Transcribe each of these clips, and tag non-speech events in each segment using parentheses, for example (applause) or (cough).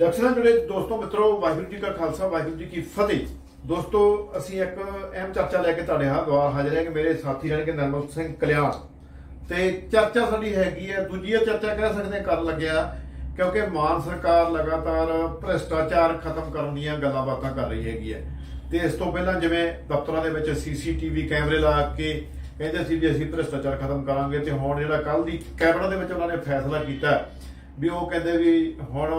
ਜਕਸਨਾ ਜਿਹੜੇ ਦੋਸਤੋ, ਮਿੱਤਰੋ, ਵਾਹਿਗੁਰੂ ਜੀ ਕਾ ਖਾਲਸਾ, ਵਾਹਿਗੁਰੂ ਜੀ ਕੀ ਫਤਿਹ। ਦੋਸਤੋ, ਅਸੀਂ ਇੱਕ ਅਹਿਮ ਚਰਚਾ ਲੈ ਕੇ ਤੁਹਾਡੇ ਹਾਂ ਦੁਆਰ ਹਾਜ਼ਰ ਹੈ ਕਿ ਮੇਰੇ ਸਾਥੀ ਰਹਿਣਗੇ ਨਰਮਲ ਸਿੰਘ ਕਲਿਆਣ। ਤੇ ਚਰਚਾ ਸਾਡੀ ਹੈਗੀ ਹੈ, ਦੂਜੀ ਚਰਚਾ ਕਹਿ ਸਕਦੇ ਹਾਂ ਕਰਨ ਲੱਗਿਆ, ਕਿਉਂਕਿ ਮਾਨ ਸਰਕਾਰ ਲਗਾਤਾਰ ਭ੍ਰਿਸ਼ਟਾਚਾਰ ਖਤਮ ਕਰਨ ਦੀਆਂ ਗੱਲਾਂ ਬਾਤਾਂ ਕਰ ਰਹੀ ਹੈਗੀ ਹੈ। ਤੇ ਇਸ ਤੋਂ ਪਹਿਲਾਂ ਜਿਵੇਂ ਦਫ਼ਤਰਾਂ ਦੇ ਵਿੱਚ ਸੀਸੀਟੀਵੀ ਕੈਮਰੇ ਲਾ ਕੇ ਕਹਿੰਦੇ ਸੀ ਵੀ ਅਸੀਂ ਭ੍ਰਿਸ਼ਟਾਚਾਰ ਖਤਮ ਕਰਾਂਗੇ, ਤੇ ਹੁਣ ਜਿਹੜਾ ਕੱਲ ਦੀ ਕੈਬਨਿਟ ਦੇ ਵਿੱਚ ਉਹਨਾਂ ਨੇ ਫੈਸਲਾ ਕੀਤਾ ਵੀ ਉਹ ਕਹਿੰਦੇ ਵੀ ਹੁਣ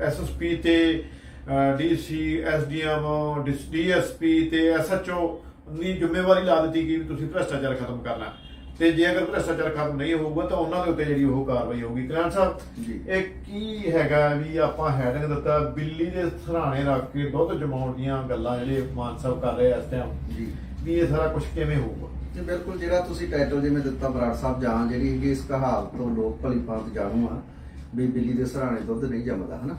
ਐਸਐਸਪੀ ਤੇ ਡੀਸੀ ਐਸਡੀਐਮ ਡੀਐਸਪੀ ਤੇ ਐਸਐਚਓ ਦੀ ਜ਼ਿੰਮੇਵਾਰੀ ਲਾ ਦਿੱਤੀ ਕਿ ਵੀ ਤੁਸੀਂ ਭ੍ਰਿਸ਼ਟਾਚਾਰ ਖਤਮ ਕਰਨਾ। ਤੇ ਜੇ ਅਗਰ ਭ੍ਰਿਸ਼ਟਾਚਾਰ ਖਤਮ ਨਹੀਂ ਹੋਊਗਾ ਤਾਂ ਉਹਨਾਂ ਦੇ ਉੱਤੇ ਜਿਹੜੀ ਉਹ ਕਾਰਵਾਈ ਹੋਊਗੀ। ਕਲਿਆਣ ਸਾਹਿਬ ਜੀ। ਇਹ ਕੀ ਹੈਗਾ ਵੀ ਆਪਾਂ ਹੈਡਿੰਗ ਦਿੱਤਾ ਬਿੱਲੀ ਦੇ ਸਰਾਣੇ ਰੱਖ ਕੇ ਦੁੱਧ ਜਮਾਉਣ ਦੀਆਂ ਗੱਲਾਂ ਜਿਹੜੇ ਮਾਨ ਸਾਹਿਬ ਕਰ ਰਹੇ ਇਸ ਟਾਈਮ ਜੀ। ਵੀ ਇਹ ਸਾਰਾ ਕੁਝ ਕਿਵੇਂ ਹੋਊਗਾ? ਤੇ ਬਿਲਕੁਲ ਜਿਹੜਾ ਤੁਸੀਂ ਟਾਈਟਲ ਜਿਵੇਂ ਦਿੱਤਾ ਬਰਾੜ ਸਾਹਿਬ ਜਾਂ ਜਿਹੜੀ ਹੈਗੀ ਇਸ ਕਹਾਵਤ ਤੋਂ ਲੋਕ ਭਲੀ ਭਾਂਤ ਜਾਣੂ ਆ, ਵੀ ਬਿੱਲੀ ਦੇ ਸਰਾਣੇ ਦੁੱਧ ਨਹੀਂ ਜੰਮਦਾ, ਹਨਾ?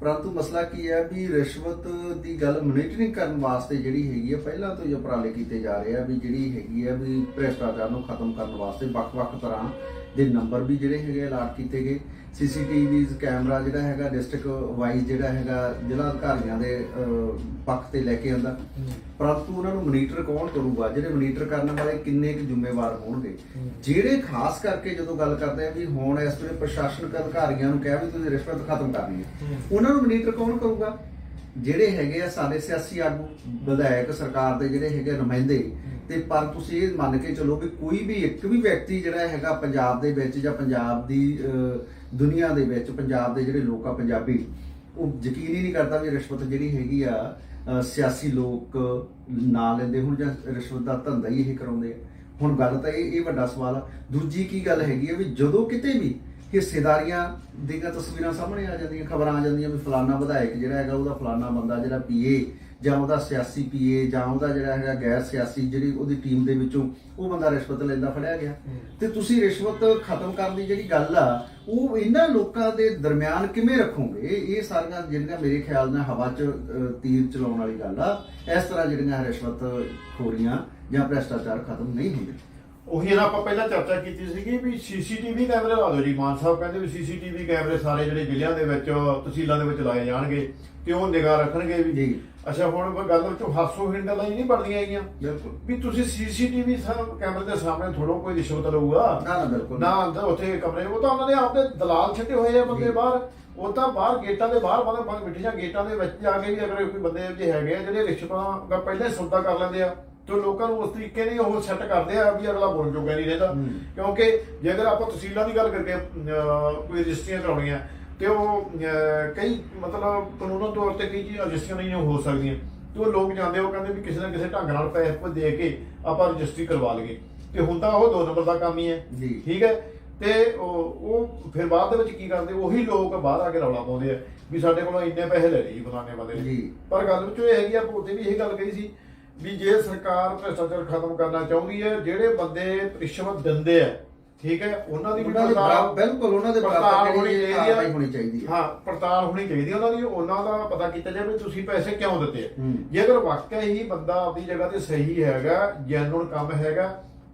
ਪਰੰਤੂ ਮਸਲਾ ਕੀ ਹੈ ਵੀ ਰਿਸ਼ਵਤ ਦੀ ਗੱਲ ਮੋਨੀਟਰਿੰਗ ਕਰਨ ਵਾਸਤੇ ਜਿਹੜੀ ਹੈਗੀ ਆ, ਪਹਿਲਾਂ ਤੋਂ ਹੀ ਉਪਰਾਲੇ ਕੀਤੇ ਜਾ ਰਹੇ ਆ, ਵੀ ਜਿਹੜੀ ਹੈਗੀ ਹੈ ਵੀ ਭ੍ਰਿਸ਼ਟਾਚਾਰ ਨੂੰ ਖਤਮ ਕਰਨ ਵਾਸਤੇ ਵੱਖ-ਵੱਖ ਤਰ੍ਹਾਂ ਦੇ ਨੰਬਰ ਵੀ ਜਿਹੜੇ ਹੈਗੇ ਅਲਾਟ ਕੀਤੇ ਗਏ। ਸੀਸੀਟੀਵੀਜ਼, ਕੈਮਰਾ ਜਿਹੜਾ ਹੈਗਾ, ਡਿਸਟ੍ਰਿਕਟ ਵਾਈਜ਼ ਜਿਹੜਾ ਹੈਗਾ, ਜ਼ਿਲ੍ਹਾ ਅਧਿਕਾਰੀਆਂ ਦੇ ਪੱਖ ਤੇ ਲੈ ਕੇ ਆਉਂਦਾ। ਪਰੰਤੂ ਉਹਨਾਂ ਨੂੰ ਮੋਨੀਟਰ ਕੌਣ ਕਰੂਗਾ? ਜਿਹੜੇ ਮਨੀਟਰ ਕਰਨ ਵਾਲੇ ਕਿੰਨੇ ਕੁ ਜ਼ਿੰਮੇਵਾਰ ਹੋਣਗੇ? ਜਿਹੜੇ ਖਾਸ ਕਰਕੇ ਜਦੋਂ ਗੱਲ ਕਰਦੇ ਆ ਵੀ ਹੁਣ ਇਸ ਵੇਲੇ ਪ੍ਰਸ਼ਾਸਨਿਕ ਅਧਿਕਾਰੀਆਂ ਨੂੰ ਕਿਹਾ ਵੀ ਤੁਸੀਂ ਰਿਸ਼ਵਤ ਖਤਮ ਕਰਨੀ ਹੈ, ਉਹਨਾਂ ਨੂੰ ਮਨੀਟਰ ਕੌਣ ਕਰੂਗਾ? ਜਿਹੜੇ ਹੈਗੇ ਆ ਸਾਡੇ ਸਿਆਸੀ ਆਗੂ, ਵਿਧਾਇਕ ਸਰਕਾਰ ਦੇ ਜਿਹੜੇ ਹੈਗੇ ਨੁਮਾਇੰਦੇ ਤੇ ਪਰ ਤੁਸੀਂ ਇਹ ਮੰਨ ਕੇ ਚੱਲੋ ਵੀ ਕੋਈ ਵੀ ਇੱਕ ਵੀ ਵਿਅਕਤੀ ਜਿਹੜਾ ਹੈਗਾ ਪੰਜਾਬ ਦੇ ਵਿੱਚ ਜਾਂ ਪੰਜਾਬ ਦੀ ਦੁਨੀਆ ਦੇ ਵਿੱਚ, ਪੰਜਾਬ ਦੇ ਜਿਹੜੇ ਲੋਕ ਆ, ਪੰਜਾਬੀ, ਉਹ ਯਕੀਨ ਹੀ ਨਹੀਂ ਕਰਦਾ ਵੀ ਰਿਸ਼ਵਤ ਜਿਹੜੀ ਹੈਗੀ ਆ ਸਿਆਸੀ ਲੋਕ ਨਾ ਲੈਂਦੇ ਹੁਣ ਜਾਂ ਰਿਸ਼ਵਤ ਦਾ ਧੰਦਾ ਹੀ ਇਹ ਕਰਾਉਂਦੇ ਆ। ਹੁਣ ਗੱਲ ਤਾਂ ਇਹ ਇਹ ਵੱਡਾ ਸਵਾਲ ਆ। ਦੂਜੀ ਕੀ ਗੱਲ ਹੈਗੀ ਆ ਵੀ ਜਦੋਂ ਕਿਤੇ ਵੀ ਹਿੱਸੇਦਾਰੀਆਂ ਦੀਆਂ ਤਸਵੀਰਾਂ ਸਾਹਮਣੇ ਆ ਜਾਂਦੀਆਂ, ਖਬਰਾਂ ਆ ਜਾਂਦੀਆਂ ਵੀ ਫਲਾਨਾ ਵਿਧਾਇਕ ਜਿਹੜਾ ਹੈਗਾ, ਉਹਦਾ ਫਲਾਨਾ ਬੰਦਾ ਜਿਹੜਾ ਪੀਏ ਜਾਂ ਉਹਦਾ ਸਿਆਸੀ ਪੀਏ ਜਾਂ ਉਹਦਾ ਜਿਹੜਾ ਹੈਗਾ ਗੈਰ ਸਿਆਸੀ ਜਿਹੜੀ ਉਹਦੀ ਟੀਮ ਦੇ ਵਿੱਚੋਂ ਉਹ ਬੰਦਾ ਰਿਸ਼ਵਤ ਲੈਂਦਾ ਫੜਿਆ ਗਿਆ। ਤੇ ਤੁਸੀਂ ਰਿਸ਼ਵਤ ਖਤਮ ਕਰਨ ਦੀ ਜਿਹੜੀ ਗੱਲ ਆ ਉਹ ਇਹਨਾਂ ਲੋਕਾਂ ਦੇ ਦਰਮਿਆਨ ਕਿਵੇਂ ਰੱਖੋਗੇ? ਇਹ ਸਾਰੀਆਂ ਜਿਹੜੀਆਂ ਮੇਰੇ ਖਿਆਲ ਨਾਲ ਹਵਾ 'ਚ ਤੀਰ ਚਲਾਉਣ ਵਾਲੀ ਗੱਲ ਆ ਇਸ ਤਰ੍ਹਾਂ ਜਿਹੜੀਆਂ ਰਿਸ਼ਵਤ ਖੋਰੀਆਂ ਜਾਂ ਭ੍ਰਿਸ਼ਟਾਚਾਰ ਖਤਮ ਨਹੀਂ ਹੁੰਦੇ। ਉਹੀ ਨਾ ਆਪਾਂ ਪਹਿਲਾਂ ਚਰਚਾ ਕੀਤੀ ਸੀਗੀ ਵੀ ਸੀਸੀਟੀਵੀ ਕੈਮਰੇ ਲਾ ਦਿਓ ਜੀ। ਮਾਨ ਸਾਹਿਬ ਕਹਿੰਦੇ ਵੀ ਸੀਸੀਟੀਵੀ ਕੈਮਰੇ ਸਾਰੇ ਜਿਹੜੇ ਜ਼ਿਲ੍ਹਿਆਂ ਦੇ ਵਿੱਚ ਤਹਿਸੀਲਾਂ ਦੇ ਵਿੱਚ ਲਾਏ ਜਾਣਗੇ ਤੇ ਉਹ ਨਿਗਾਹ ਰੱਖਣਗੇ ਵੀ। ਜੀ। ਅੱਛਾ ਹੁਣ ਉਹ ਗੱਲ ਵਿੱਚੋਂ ਹਾਸੋ ਹਿੰਡ ਗੱਲਾਂ ਹੀ ਨਹੀਂ ਬਣਦੀਆਂ ਹੈਗੀਆਂ। ਬਿਲਕੁਲ। ਵੀ ਤੁਸੀਂ ਸੀਸੀਟੀਵੀ ਕੈਮਰੇ ਦੇ ਸਾਹਮਣੇ ਥੋੜੋ ਕੋਈ ਰਿਸ਼ਵਤ ਲਊਗਾ। ਨਾ ਨਾ ਬਿਲਕੁਲ। ਨਾ ਅੰਦਰ ਉੱਥੇ ਕਮਰੇ ਉਹ ਤਾਂ ਉਹਨਾਂ ਨੇ ਆਪਦੇ ਦਲਾਲ ਛੱਡੇ ਹੋਏ ਆ ਬੰਦੇ ਜੀ। ਬਾਹਰ। ਉਹ ਤਾਂ ਬਾਹਰ ਗੇਟਾਂ ਦੇ ਬਾਹਰ ਬੰਦੇ ਬੰਦ ਮਿੱਠੀਆਂ ਗੇਟਾਂ ਦੇ ਵਿੱਚ ਜਾ ਕੇ ਵੀ ਅਗਰ ਕੋਈ ਬੰਦੇ ਜੇ ਹੈਗੇ ਆ ਜਿਹੜੇ ਰਿਸ਼ਵਤਾਂ ਦਾ ਪਹਿਲਾਂ ਹੀ ਸੌਦਾ ਕਰ ਲੈਂਦੇ ਆ ਤੇ ਲੋਕਾਂ ਨੂੰ ਉਸ ਤਰੀਕੇ ਨਹੀਂ ਉਹ ਸੈੱਟ ਕਰਦੇ ਆ ਵੀ ਅਗਲਾ ਬੋਲ ਜੋਗਾ ਨਹੀਂ ਰਹਿੰਦਾ। ਕਿਉਂਕਿ ਜੇ ਅਗਰ ਆਪਾਂ ਤਹਿਸੀਲਾਂ ਦੀ ਗੱਲ ਕਰਕੇ ਕੋਈ ਰਜਿਸਟਰੀਆਂ ਕਰਾਉਣੀਆਂ ਤੇ ਉਹ ਕਈ ਮਤਲਬ ਕਾਨੂੰਨ ਤੌਰ ਤੇ ਕਈ ਚੀਜ਼ਾਂ ਰਜਿਸਟਰੀਆਂ ਨਹੀਂ ਹੋ ਸਕਦੀਆਂ। ਤੇ ਉਹ ਲੋਕ ਜਾਂਦੇ ਉਹ ਕਹਿੰਦੇ ਵੀ ਕਿਸੇ ਨਾ ਕਿਸੇ ਢੰਗ ਨਾਲ ਪੈਸੇ ਕੋ ਦੇ ਕੇ ਆਪਾਂ ਰਜਿਸਟਰੀ ਕਰਵਾ ਲਈਏ। ਤੇ ਹੁੰਦਾ ਉਹ ਦੋ ਨੰਬਰ ਦਾ ਕੰਮ ਹੀ ਹੈ। ਜੀ। ਠੀਕ ਹੈ? ਤੇ ਉਹ ਉਹ ਫਿਰ ਬਾਅਦ ਦੇ ਵਿੱਚ ਕੀ ਕਰਦੇ? ਉਹੀ ਲੋਕ ਬਾਹਰ ਆ ਕੇ ਰੌਲਾ ਪਾਉਂਦੇ ਆ ਵੀ ਸਾਡੇ ਕੋਲੋਂ ਇੰਨੇ ਪੈਸੇ ਲੈ ਲਈ ਫਲਾਣੇ ਬੰਦੇ ਨੇ। ਜੀ। ਪਰ ਗੱਲ ਵਿੱਚ ਇਹ ਹੈਗੀ ਆ ਭੋਤੇ ਵੀ ਇਹ ਗੱਲ ਕਹੀ ਸੀ ਵੀ ਜੇ ਸਰਕਾਰ ਭ੍ਰਿਸ਼ਟਾਚਾਰ ਖਤਮ ਕਰਨਾ ਚਾਹੁੰਦੀ ਹੈ ਜਿਹੜੇ ਬੰਦੇ ਰਿਸ਼ਵਤ ਦਿੰਦੇ ਆ ਠੀਕ ਹੈ ਉਹਨਾਂ ਦੀ ਵੀ ਉਹਨਾਂ ਦੇ ਪੜਤਾਲ- ਬਰਾਬਰ- ਬਿਲਕੁਲ ਉਹਨਾਂ ਦੇ ਬਰਾਬਰ ਹੋਣੀ ਜਿਹੜੀ ਚਾਹੀਦੀ ਕਾਰਵਾਈ ਹੈ ਹੋਣੀ ਚਾਹੀਦੀ ਹੈ। ਹਾਂ ਪੜਤਾਲ ਹੋਣੀ ਚਾਹੀਦੀ ਹੈ ਉਹਨਾਂ ਦੀ ਉਹਨਾਂ ਦਾ ਪਤਾ ਕੀਤਾ ਜਾਵੇ ਵੀ ਤੁਸੀਂ ਪੈਸੇ ਕਿਉਂ ਦਿੱਤੇ ਹੂੰ। ਜੇਕਰ ਵਾਕਿਆ ਹੀ ਬੰਦਾ ਆਪਣੀ ਜਗ੍ਹਾ ਤੇ ਸਹੀ ਹੈਗਾ ਜੈਨੂਨ ਕੰਮ ਹੈਗਾ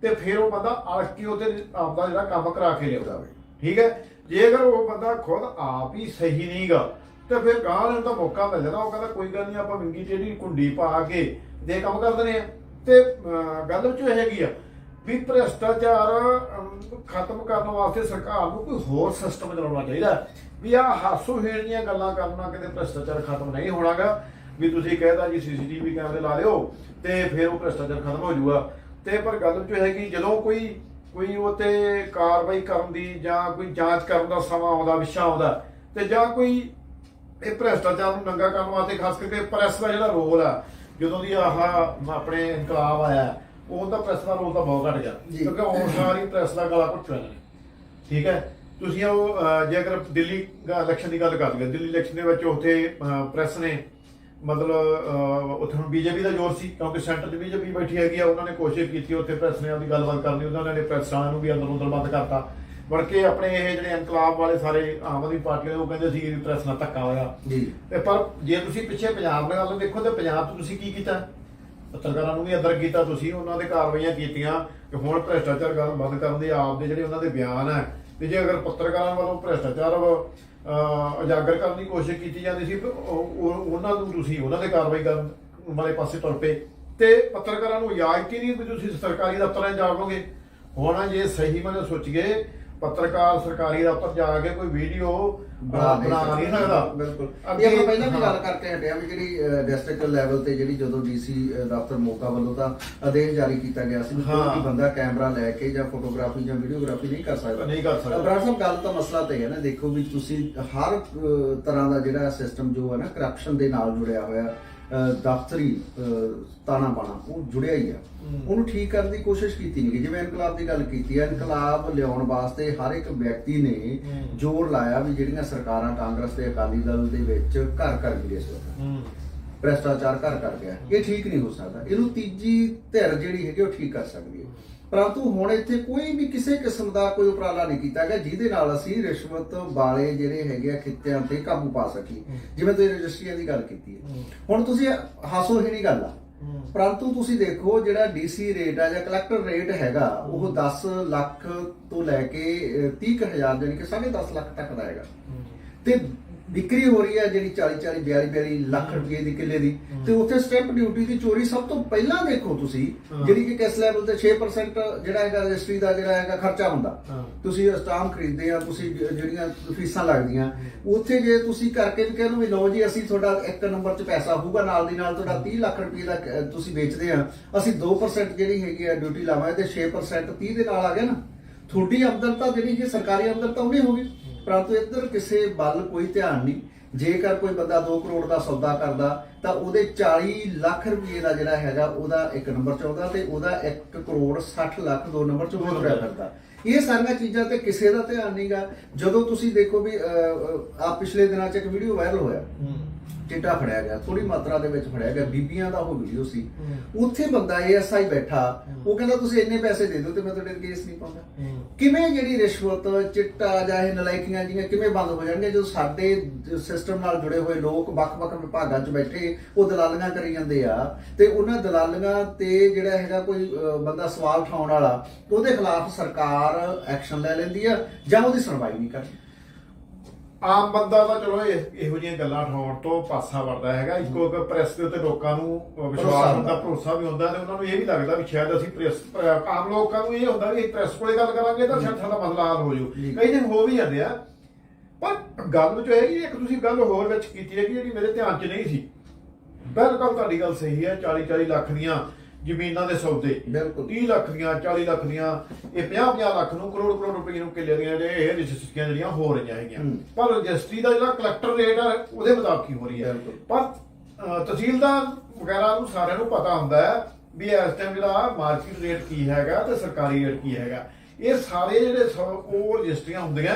ਤੇ ਫਿਰ ਉਹ ਬੰਦਾ ਅੜ ਕੇ ਉਹਦੇ ਆਪਦਾ ਜਿਹੜਾ ਕੰਮ ਕਰਾ ਕੇ ਲਿਆਉਂਦਾ ਠੀਕ ਹੈ? ਜੇਕਰ ਉਹ ਬੰਦਾ ਖੁਦ ਆਪ ਹੀ ਸਹੀ ਨਹੀਂਗਾ ਤੇ ਫਿਰ ਗਾਂ ਨੂੰ ਤਾਂ ਮੌਕਾ ਮਿਲ ਜਾਂਦਾ ਉਹ ਕਹਿੰਦਾ ਕੋਈ ਗੱਲ ਨਹੀਂ ਆਪਾਂ ਵਿੰਗੀ ਟੇਢੀ ਕੁੰਡੀ ਪਾ ਕੇ ਦੇ ਕੰਮ ਕਰ ਆ। ਤੇ ਗੱਲ ਵਿੱਚ ਹੈਗੀ ਆ ਵੀ ਭ੍ਰਿਸ਼ਟਾਚਾਰ ਖਤਮ ਕਰਨ ਵਾਸਤੇ ਸਰਕਾਰ ਨੂੰ ਕੋਈ ਹੋਰ ਸਿਸਟਮ ਚਲਾਉਣਾ ਚਾਹੀਦਾ ਵੀ ਆ ਹਾਸੋ ਦੀਆਂ ਗੱਲਾਂ ਕਰਨਾ ਕਿਤੇ ਭ੍ਰਿਸ਼ਟਾਚਾਰ ਖਤਮ ਨਹੀਂ ਹੋਣਾਗਾ। ਵੀ ਤੁਸੀਂ ਕਹਿਦਾ ਜੀ ਸੀਸੀਟੀਵੀ ਕੈਮਰੇ ਲਾ ਲਿਓ ਤੇ ਫਿਰ ਉਹ ਭ੍ਰਿਸ਼ਟਾਚਾਰ ਖਤਮ ਹੋ ਜਾਊਗਾ। ਤੇ ਪਰ ਗੱਲ ਜੋ ਇਹ ਹੈ ਕਿ ਜਦੋਂ ਕੋਈ ਕੋਈ ਉਹ ਤੇ ਕਾਰਵਾਈ ਕਰਨ ਦੀ ਜਾਂ ਕੋਈ ਜਾਂਚ ਕਰਨ ਦਾ ਸਮਾਂ ਆਉਂਦਾ, ਵਿਸ਼ਾ ਆਉਂਦਾ, ਤੇ ਜਾਂ ਕੋਈ ਇਹ ਭ੍ਰਿਸ਼ਟਾਚਾਰ ਨੂੰ ਨੰਗਾ ਕਰਨ ਵਾਸਤੇ ਖਾਸ ਕਰਕੇ ਪ੍ਰੈਸ ਦਾ ਜਿਹੜਾ ਰੋਲ ਆ, ਜਦੋਂ ਦੀ ਆਹ ਆਪਣੇ ਇਨਕਲਾਬ ਆਇਆ ਉਹ ਤਾਂ ਪ੍ਰੈਸ ਦਾ ਰੋਲ ਤਾਂ ਬਹੁਤ ਘਟ ਗਿਆ ਜੀ। ਕਿਉਂਕਿ ਉਹ ਸਾਰੀ ਪ੍ਰੈਸ ਦਾ ਗਲਾ ਘੁੱਟ ਨੇ ਠੀਕ ਹੈ? ਤੁਸੀਂ ਉਹ ਅਹ, ਜੇ ਅਗਰ ਦਿੱਲੀ ਇਲੈਕਸ਼ਨ ਦੀ ਗੱਲ ਕਰ ਲਈਏ ਦਿੱਲੀ ਇਲੈਕਸ਼ਨ ਦੇ ਵਿੱਚ ਉੱਥੇ ਪ੍ਰੈਸ ਨੇ ਮਤਲਬ ਅਹ, ਉੱਥੇ ਹੁਣ ਬੀਜੇਪੀ ਦਾ ਜ਼ੋਰ ਸੀ ਕਿਉਂਕਿ ਸੈਂਟਰ 'ਚ ਬੀਜੇਪੀ ਬੈਠੀ ਹੈਗੀ ਆ ਉਹਨਾਂ ਨੇ ਕੋਸ਼ਿਸ਼ ਕੀਤੀ ਉੱਥੇ ਪ੍ਰੈਸ ਨੇ ਆਪਦੀ ਗੱਲਬਾਤ ਕਰਨੀ ਉਹਨਾਂ ਨੇ ਪ੍ਰੈਸ ਵਾਲਿਆਂ ਨੂੰ ਵੀ ਅੰਦਰ ਅੰਦਰ ਬੰਦ ਕਰਤਾ। ਬੜ ਕੇ ਆਪਣੇ ਇਹ ਜਿਹੜੇ ਇਨਕਲਾਬ ਵਾਲੇ ਸਾਰੇ ਆਮ ਆਦਮੀ ਪਾਰਟੀ ਦੇ ਉਹ ਕਹਿੰਦੇ ਸੀ ਪ੍ਰੈਸ ਨਾਲ ਧੱਕਾ ਹੋਇਆ। ਜੀ। ਤੇ ਪਰ ਜੇ ਤੁਸੀਂ ਪਿੱਛੇ ਪੰਜਾਬ ਦੇ ਵੱਲ ਦੇਖੋ ਤੇ ਪੰਜਾਬ 'ਚ ਤੁਸੀਂ ਕੀ ਕੀਤਾ? ਪੱਤਰਕਾਰਾਂ ਨੂੰ ਵੀ ਅੰਦਰ ਕੀਤਾ ਤੁਸੀਂ, ਉਹਨਾਂ ਦੇ ਕਾਰਵਾਈਆਂ ਕੀਤੀਆਂ ਕਿ ਹੁਣ ਭ੍ਰਿਸ਼ਟਾਚਾਰ ਕਰਨ ਬੰਦ ਕਰਨ ਦੇ ਆਪ ਦੇ ਜਿਹੜੇ ਉਹਨਾਂ ਦੇ ਬਿਆਨ ਹੈ। ਤੇ ਜੇ ਅਗਰ ਪੱਤਰਕਾਰਾਂ ਵੱਲੋਂ ਭ੍ਰਿਸ਼ਟਾਚਾਰ ਉਜਾਗਰ ਕਰਨ ਦੀ ਕੋਸ਼ਿਸ਼ ਕੀਤੀ ਜਾਂਦੀ ਸੀ ਉਹਨਾਂ ਨੂੰ ਤੁਸੀਂ, ਉਹਨਾਂ ਦੇ ਕਾਰਵਾਈ ਕਰਨ ਵਾਲੇ ਪਾਸੇ ਤੁਰ ਪਏ। ਤੇ ਪੱਤਰਕਾਰਾਂ ਨੂੰ ਇਜਾਜ਼ਤ ਹੀ ਨਹੀਂ ਵੀ ਤੁਸੀਂ ਸਰਕਾਰੀ ਦਫ਼ਤਰਾਂ 'ਚ ਜਾਵੋਗੇ ਹੁਣ ਜੇ ਸਹੀ ਮਨੇ ਸੋਚੀਏ ਪੱਤਰਕਾਰ ਸਰਕਾਰੀ ਦਫ਼ਤਰ ਜਾ ਕੇ ਕੋਈ ਵੀਡੀਓ ਬਣਾ ਨਹੀਂ ਸਕਦਾ ਬਿਲਕੁਲ ਅੱਗੇ- ਇਹ ਆਪਾਂ ਪਹਿਲਾਂ ਵੀ। ਗੱਲ ਕਰਕੇ ਹਟਿਆ ਵੀ ਜਿਹੜੀ ਡਿਸਟ੍ਰਿਕਟ ਲੈਵਲ ਤੇ ਜਿਹੜੀ ਜਦੋਂ ਡੀਸੀ ਦਫ਼ਤਰ ਮੋਗਾ ਵੱਲੋਂ ਤਾਂ ਆਦੇਸ਼ ਜਾਰੀ ਕੀਤਾ ਗਿਆ ਸੀ ਕੋਈ। ਵੀ ਬੰਦਾ ਕੈਮਰਾ ਲੈ ਕੇ ਜਾਂ ਫੋਟੋਗ੍ਰਾਫੀ ਜਾਂ ਵੀਡੀਓਗ੍ਰਾਫੀ ਨਹੀਂ ਕਰ ਸਕਦਾ ਨਹੀਂ ਕਰ ਸਕਦਾ। ਬਰਾੜ ਸਾਹਿਬ ਗੱਲ ਤਾਂ ਮਸਲਾ ਤੇ ਹੈ ਨਾ ਦੇਖੋ ਵੀ ਤੁਸੀਂ ਹਰ ਤਰ੍ਹਾਂ ਦਾ ਜਿਹੜਾ ਸਿਸਟਮ ਜੋ ਹੈ ਨਾ ਕਰਪਸ਼ਨ ਦੇ ਨਾਲ ਜੁੜਿਆ ਹੋਇਆ ਦਫ਼ਤਰੀ ਤਾਣਾ ਬਾਣਾ ਉਹ ਜੁੜਿਆ ਹੀ ਆ। ਉਹਨੂੰ ਠੀਕ ਕਰਨ ਦੀ ਕੋਸ਼ਿਸ਼ ਕੀਤੀ ਨਹੀਂ ਜਿਵੇਂ ਇਨਕਲਾਬ ਦੀ ਗੱਲ ਕੀਤੀ ਹੈ ਇਨਕਲਾਬ ਲਿਆਉਣ ਵਾਸਤੇ ਹਰ ਇੱਕ ਵਿਅਕਤੀ ਨੇ। ਜ਼ੋਰ ਲਾਇਆ ਵੀ ਜਿਹੜੀਆਂ ਸਰਕਾਰਾਂ ਕਾਂਗਰਸ ਤੇ ਅਕਾਲੀ ਦਲ ਦੇ ਵਿੱਚ ਘਰ ਇਸ ਵਕਤ। ਹੂੰ। ਭ੍ਰਿਸ਼ਟਾਚਾਰ ਘਰ ਕਰ ਗਿਆ। ਇਹ ਠੀਕ ਨਹੀਂ ਹੋ ਸਕਦਾ। ਇਹਨੂੰ ਤੀਜੀ ਧਿਰ ਜਿਹੜੀ ਹੈਗੀ ਉਹ ਠੀਕ ਕਰ ਸਕਦੀ ਹੈ। ਪਰੰਤੂ ਹੁਣ ਇੱਥੇ ਕੋਈ ਵੀ ਕਿਸੇ ਕਿਸਮ ਦਾ ਕੋਈ ਉਪਰਾਲਾ ਨਹੀਂ ਕੀਤਾ ਗਿਆ ਜਿਹਦੇ ਨਾਲ ਅਸੀਂ ਰਿਸ਼ਵਤ ਵਾਲੇ ਜਿਹੜੇ ਹੈਗੇ ਆ ਖਿੱਤਿਆਂ ਤੇ ਕਾਬੂ ਪਾ ਸਕੀਏ। ਜਿਵੇਂ ਤੁਸੀਂ ਰਜਿਸਟਰੀਆਂ ਦੀ ਗੱਲ ਕੀਤੀ ਹੈ। ਹੁਣ ਤੁਸੀਂ ਹਾਸੋ ਹੀ ਨਹੀਂ ਗੱਲ ਆ। ਪਰੰਤੂ ਤੁਸੀਂ ਦੇਖੋ ਜਿਹੜਾ ਡੀਸੀ ਰੇਟ ਆ ਜਾਂ ਕਲੈਕਟਰ ਰੇਟ ਹੈਗਾ ਉਹ 10 ਲੱਖ ਤੋਂ ਲੈ ਕੇ 30000 ਜਾਨੀ ਕਿ 10.5 ਲੱਖ ਤੱਕ ਦਾ ਹੈਗਾ। ਤੇ ਵਿਕਰੀ ਹੋ ਰਹੀ ਹੈ ਜਿਹੜੀ 40 40 42 42 ਲੱਖ ਰੁਪਏ ਦੀ ਕਿੱਲੇ ਦੀ। ਤੇ ਉੱਥੇ ਸਟੈਂਪ ਡਿਊਟੀ ਦੀ ਚੋਰੀ ਸਭ ਤੋਂ ਪਹਿਲਾਂ ਦੇਖੋ ਤੁਸੀਂ। ਜਿਹੜੀ ਕਿ ਕਿਸ ਲੈਵਲ ਤੇ 6% ਜਿਹੜਾ ਹੈਗਾ ਰਜਿਸਟਰੀ ਦਾ ਜਿਹੜਾ ਹੈਗਾ ਖਰਚਾ ਹੁੰਦਾ। ਤੁਸੀਂ ਸਟਾਂਪ ਖਰੀਦਦੇ ਆ ਤੁਸੀਂ ਜ- ਜਿਹੜੀਆਂ ਫੀਸਾਂ ਲੱਗਦੀਆਂ ਉੱਥੇ ਜੇ ਤੁਸੀਂ ਕਰਕੇ ਵੀ ਕਹਿੰਦੇ ਵੀ ਲਓ ਜੀ ਅਸੀਂ ਤੁਹਾਡਾ ਇੱਕ ਨੰਬਰ 'ਚ ਪੈਸਾ ਹੋਊਗਾ ਨਾਲ ਦੀ ਨਾਲ ਤੁਹਾਡਾ 30 ਲੱਖ ਰੁਪਏ ਦਾ ਤੁਸੀਂ ਵੇਚਦੇ ਆ ਅਸੀਂ 2% ਜਿਹੜੀ ਹੈਗੀ ਆ ਡਿਊਟੀ ਲਾਵਾਂਗੇ ਤੇ 6% 30 ਦੇ ਨਾਲ ਆ ਗਿਆ ਨਾ। ਤੁਹਾਡੀ ਆਮਦਨ ਤਾਂ ਜਿਹੜੀ ਕਿ ਸਰਕਾਰੀ ਆਮਦਨ ਤਾਂ ਉਹਨੇ ਹੋ ਗਈ। ਪਰੰਤੂ ਇੱਧਰ ਕਿਸੇ ਵੱਲ ਕੋਈ ਧਿਆਨ ਨਹੀਂ। ਜੇਕਰ ਕੋਈ ਬੰਦਾ 2 ਕਰੋੜ ਦਾ ਸੌਦਾ ਕਰਦਾ ਤਾਂ ਉਹਦੇ 40 ਲੱਖ ਰੁਪਏ ਦਾ ਜਿਹੜਾ ਹੈਗਾ ਉਹਦਾ ਇੱਕ ਨੰਬਰ 'ਚ ਆਉਂਦਾ ਤੇ ਉਹਦਾ 1 ਕਰੋੜ 60 ਲੱਖ ਦੋ ਨੰਬਰ 'ਚ ਹੋ ਰਿਹਾ ਕਰਦਾ ਇਹ ਸਾਰੀਆਂ ਚੀਜ਼ਾਂ ਤੇ ਕਿਸੇ ਦਾ ਧਿਆਨ ਨਹੀਂਗਾ। ਜਦੋਂ ਤੁਸੀਂ ਦੇਖੋ ਵੀ ਆ ਪਿਛਲੇ ਦਿਨਾਂ 'ਚ ਇੱਕ ਵੀਡੀਓ ਵਾਇਰਲ ਹੋਇਆ। ਚਿੱਟਾ ਫੜਿਆ ਗਿਆ ਥੋੜੀ ਮਾਤਰਾ ਦੇ ਵਿੱਚ ਫੜਿਆ ਗਿਆ ਬੀਬੀਆਂ ਦਾ ਉਹ ਵੀਡੀਓ ਸੀ। ਉੱਥੇ ਬੰਦਾ ਏਐਸਆਈ ਬੈਠਾ ਉਹ ਕਹਿੰਦਾ ਤੁਸੀਂ ਇੰਨੇ ਪੈਸੇ ਦੇ ਦਿਓ ਤੇ ਮੈਂ ਤੁਹਾਡੇ ਕੇਸ ਨਹੀਂ ਪਾਉਂਦਾ। ਕਿਵੇਂ ਜਿਹੜੀ ਰਿਸ਼ਵਤ ਚਿੱਟਾ ਜਾਂ ਇਹ ਨਲਾਇਕੀਆਂ ਜੀਆਂ ਕਿਵੇਂ ਬੰਦ ਹੋ ਜਾਣਗੀਆਂ ਜਦੋਂ ਸਾਡੇ ਸਿਸਟਮ ਨਾਲ ਜੁੜੇ ਹੋਏ ਲੋਕ ਵੱਖ-ਵੱਖ ਵਿਭਾਗਾਂ 'ਚ ਬੈਠੇ ਉਹ ਦਲਾਲੀਆਂ ਕਰੀ ਜਾਂਦੇ ਆ ਤੇ ਉਹਨਾਂ ਦਲਾਲੀਆਂ ਤੇ ਜਿਹੜਾ ਹੈਗਾ ਕੋਈ ਬੰਦਾ ਸਵਾਲ ਉਠਾਉਣ ਵਾਲਾ ਉਹਦੇ ਖਿਲਾਫ ਸਰਕਾਰ ਐਕਸ਼ਨ ਲੈ ਲੈਂਦੀ ਆ ਜਾਂ ਉਹਦੀ ਸੁਣਵਾਈ ਨਹੀਂ ਕਰਦੀ। ਆਮ ਬੰਦਾ ਤਾਂ ਚਲੋ ਇਹ- ਇਹੋ ਜਿਹੀਆਂ ਗੱਲਾਂ ਠਾਉਣ ਤੋਂ ਪਾਸਾ ਵੜਦਾ ਹੈਗਾ। ਇੱਕੋ ਇੱਕ ਪ੍ਰੈਸ ਦੇ ਉੱਤੇ ਲੋਕਾਂ ਨੂੰ ਵਿਸ਼ਵਾਸ ਹੁੰਦਾ ਹੁੰਦਾ। ਭਰੋਸਾ ਵੀ ਹੁੰਦਾ ਤੇ ਉਹਨਾਂ ਨੂੰ ਇਹ ਵੀ ਲੱਗਦਾ ਵੀ ਸ਼ਾਇਦ ਅਸੀਂ ਪ੍ਰੈਸ ਆਮ ਲੋਕਾਂ ਨੂੰ ਇਹ ਹੁੰਦਾ ਵੀ ਪ੍ਰੈਸ ਕੋਲੇ ਗੱਲ ਕਰਾਂਗੇ ਤਾਂ ਸ਼ਾਇਦ ਸਾਡਾ ਮਸਲਾ ਹੱਲ ਹੋ ਜੂ ਜੀ। ਕਈ ਦਿਨ ਹੋ ਵੀ ਜਾਂਦੇ ਆ। ਪਰ ਗੱਲ ਜੋ ਹੈਗੀ ਇੱਕ ਤੁਸੀਂ ਗੱਲ ਹੋਰ ਵਿੱਚ ਕੀਤੀ ਹੈ ਕਿ ਜਿਹੜੀ ਮੇਰੇ ਧਿਆਨ 'ਚ ਨਹੀਂ ਸੀ। ਬਿਲਕੁਲ ਤੁਹਾਡੀ ਗੱਲ ਸਹੀ ਹੈ 40 40 ਲੱਖ ਦੀਆਂ ਜ਼ਮੀਨਾਂ ਦੇ ਸੌਦੇ ਬਿਲਕੁਲ 30 ਲੱਖ ਦੀਆਂ 40 ਲੱਖ ਦੀਆਂ ਇਹ 50 50 ਲੱਖ ਨੂੰ ਕਰੋੜ ਕਰੋੜ ਰੁਪਏ ਨੂੰ ਕਿੱਲੇ ਦੀਆਂ ਜਿਹੜੇ ਇਹ ਰਜਿਸਟਰੀਆਂ ਜਿਹੜੀਆਂ ਹੋ ਰਹੀਆਂ ਹੈਗੀਆਂ ਹੂੰ। ਪਰ ਰਜਿਸਟਰੀ ਦਾ ਜਿਹੜਾ ਕਲੈਕਟਰ ਰੇਟ ਹੈ ਉਹਦੇ ਮੁਤਾਬਕ ਹੀ ਹੋ ਰਹੀ ਹੈ ਬਿਲਕੁਲ। ਪਰ ਤਹਿਸੀਲਦਾਰ ਵਗੈਰਾ ਨੂੰ ਸਾਰਿਆਂ ਨੂੰ ਪਤਾ ਹੁੰਦਾ ਹੈ ਵੀ ਇਸ ਟਾਈਮ ਜਿਹੜਾ ਮਾਰਕੀਟ ਰੇਟ ਕੀ ਹੈਗਾ ਤੇ ਸਰਕਾਰੀ ਰੇਟ ਕੀ ਹੈਗਾ ਇਹ ਸਾਰੇ ਜਿਹੜੇ ਸ- ਉਹ ਰਜਿਸਟਰੀਆਂ ਹੁੰਦੀਆਂ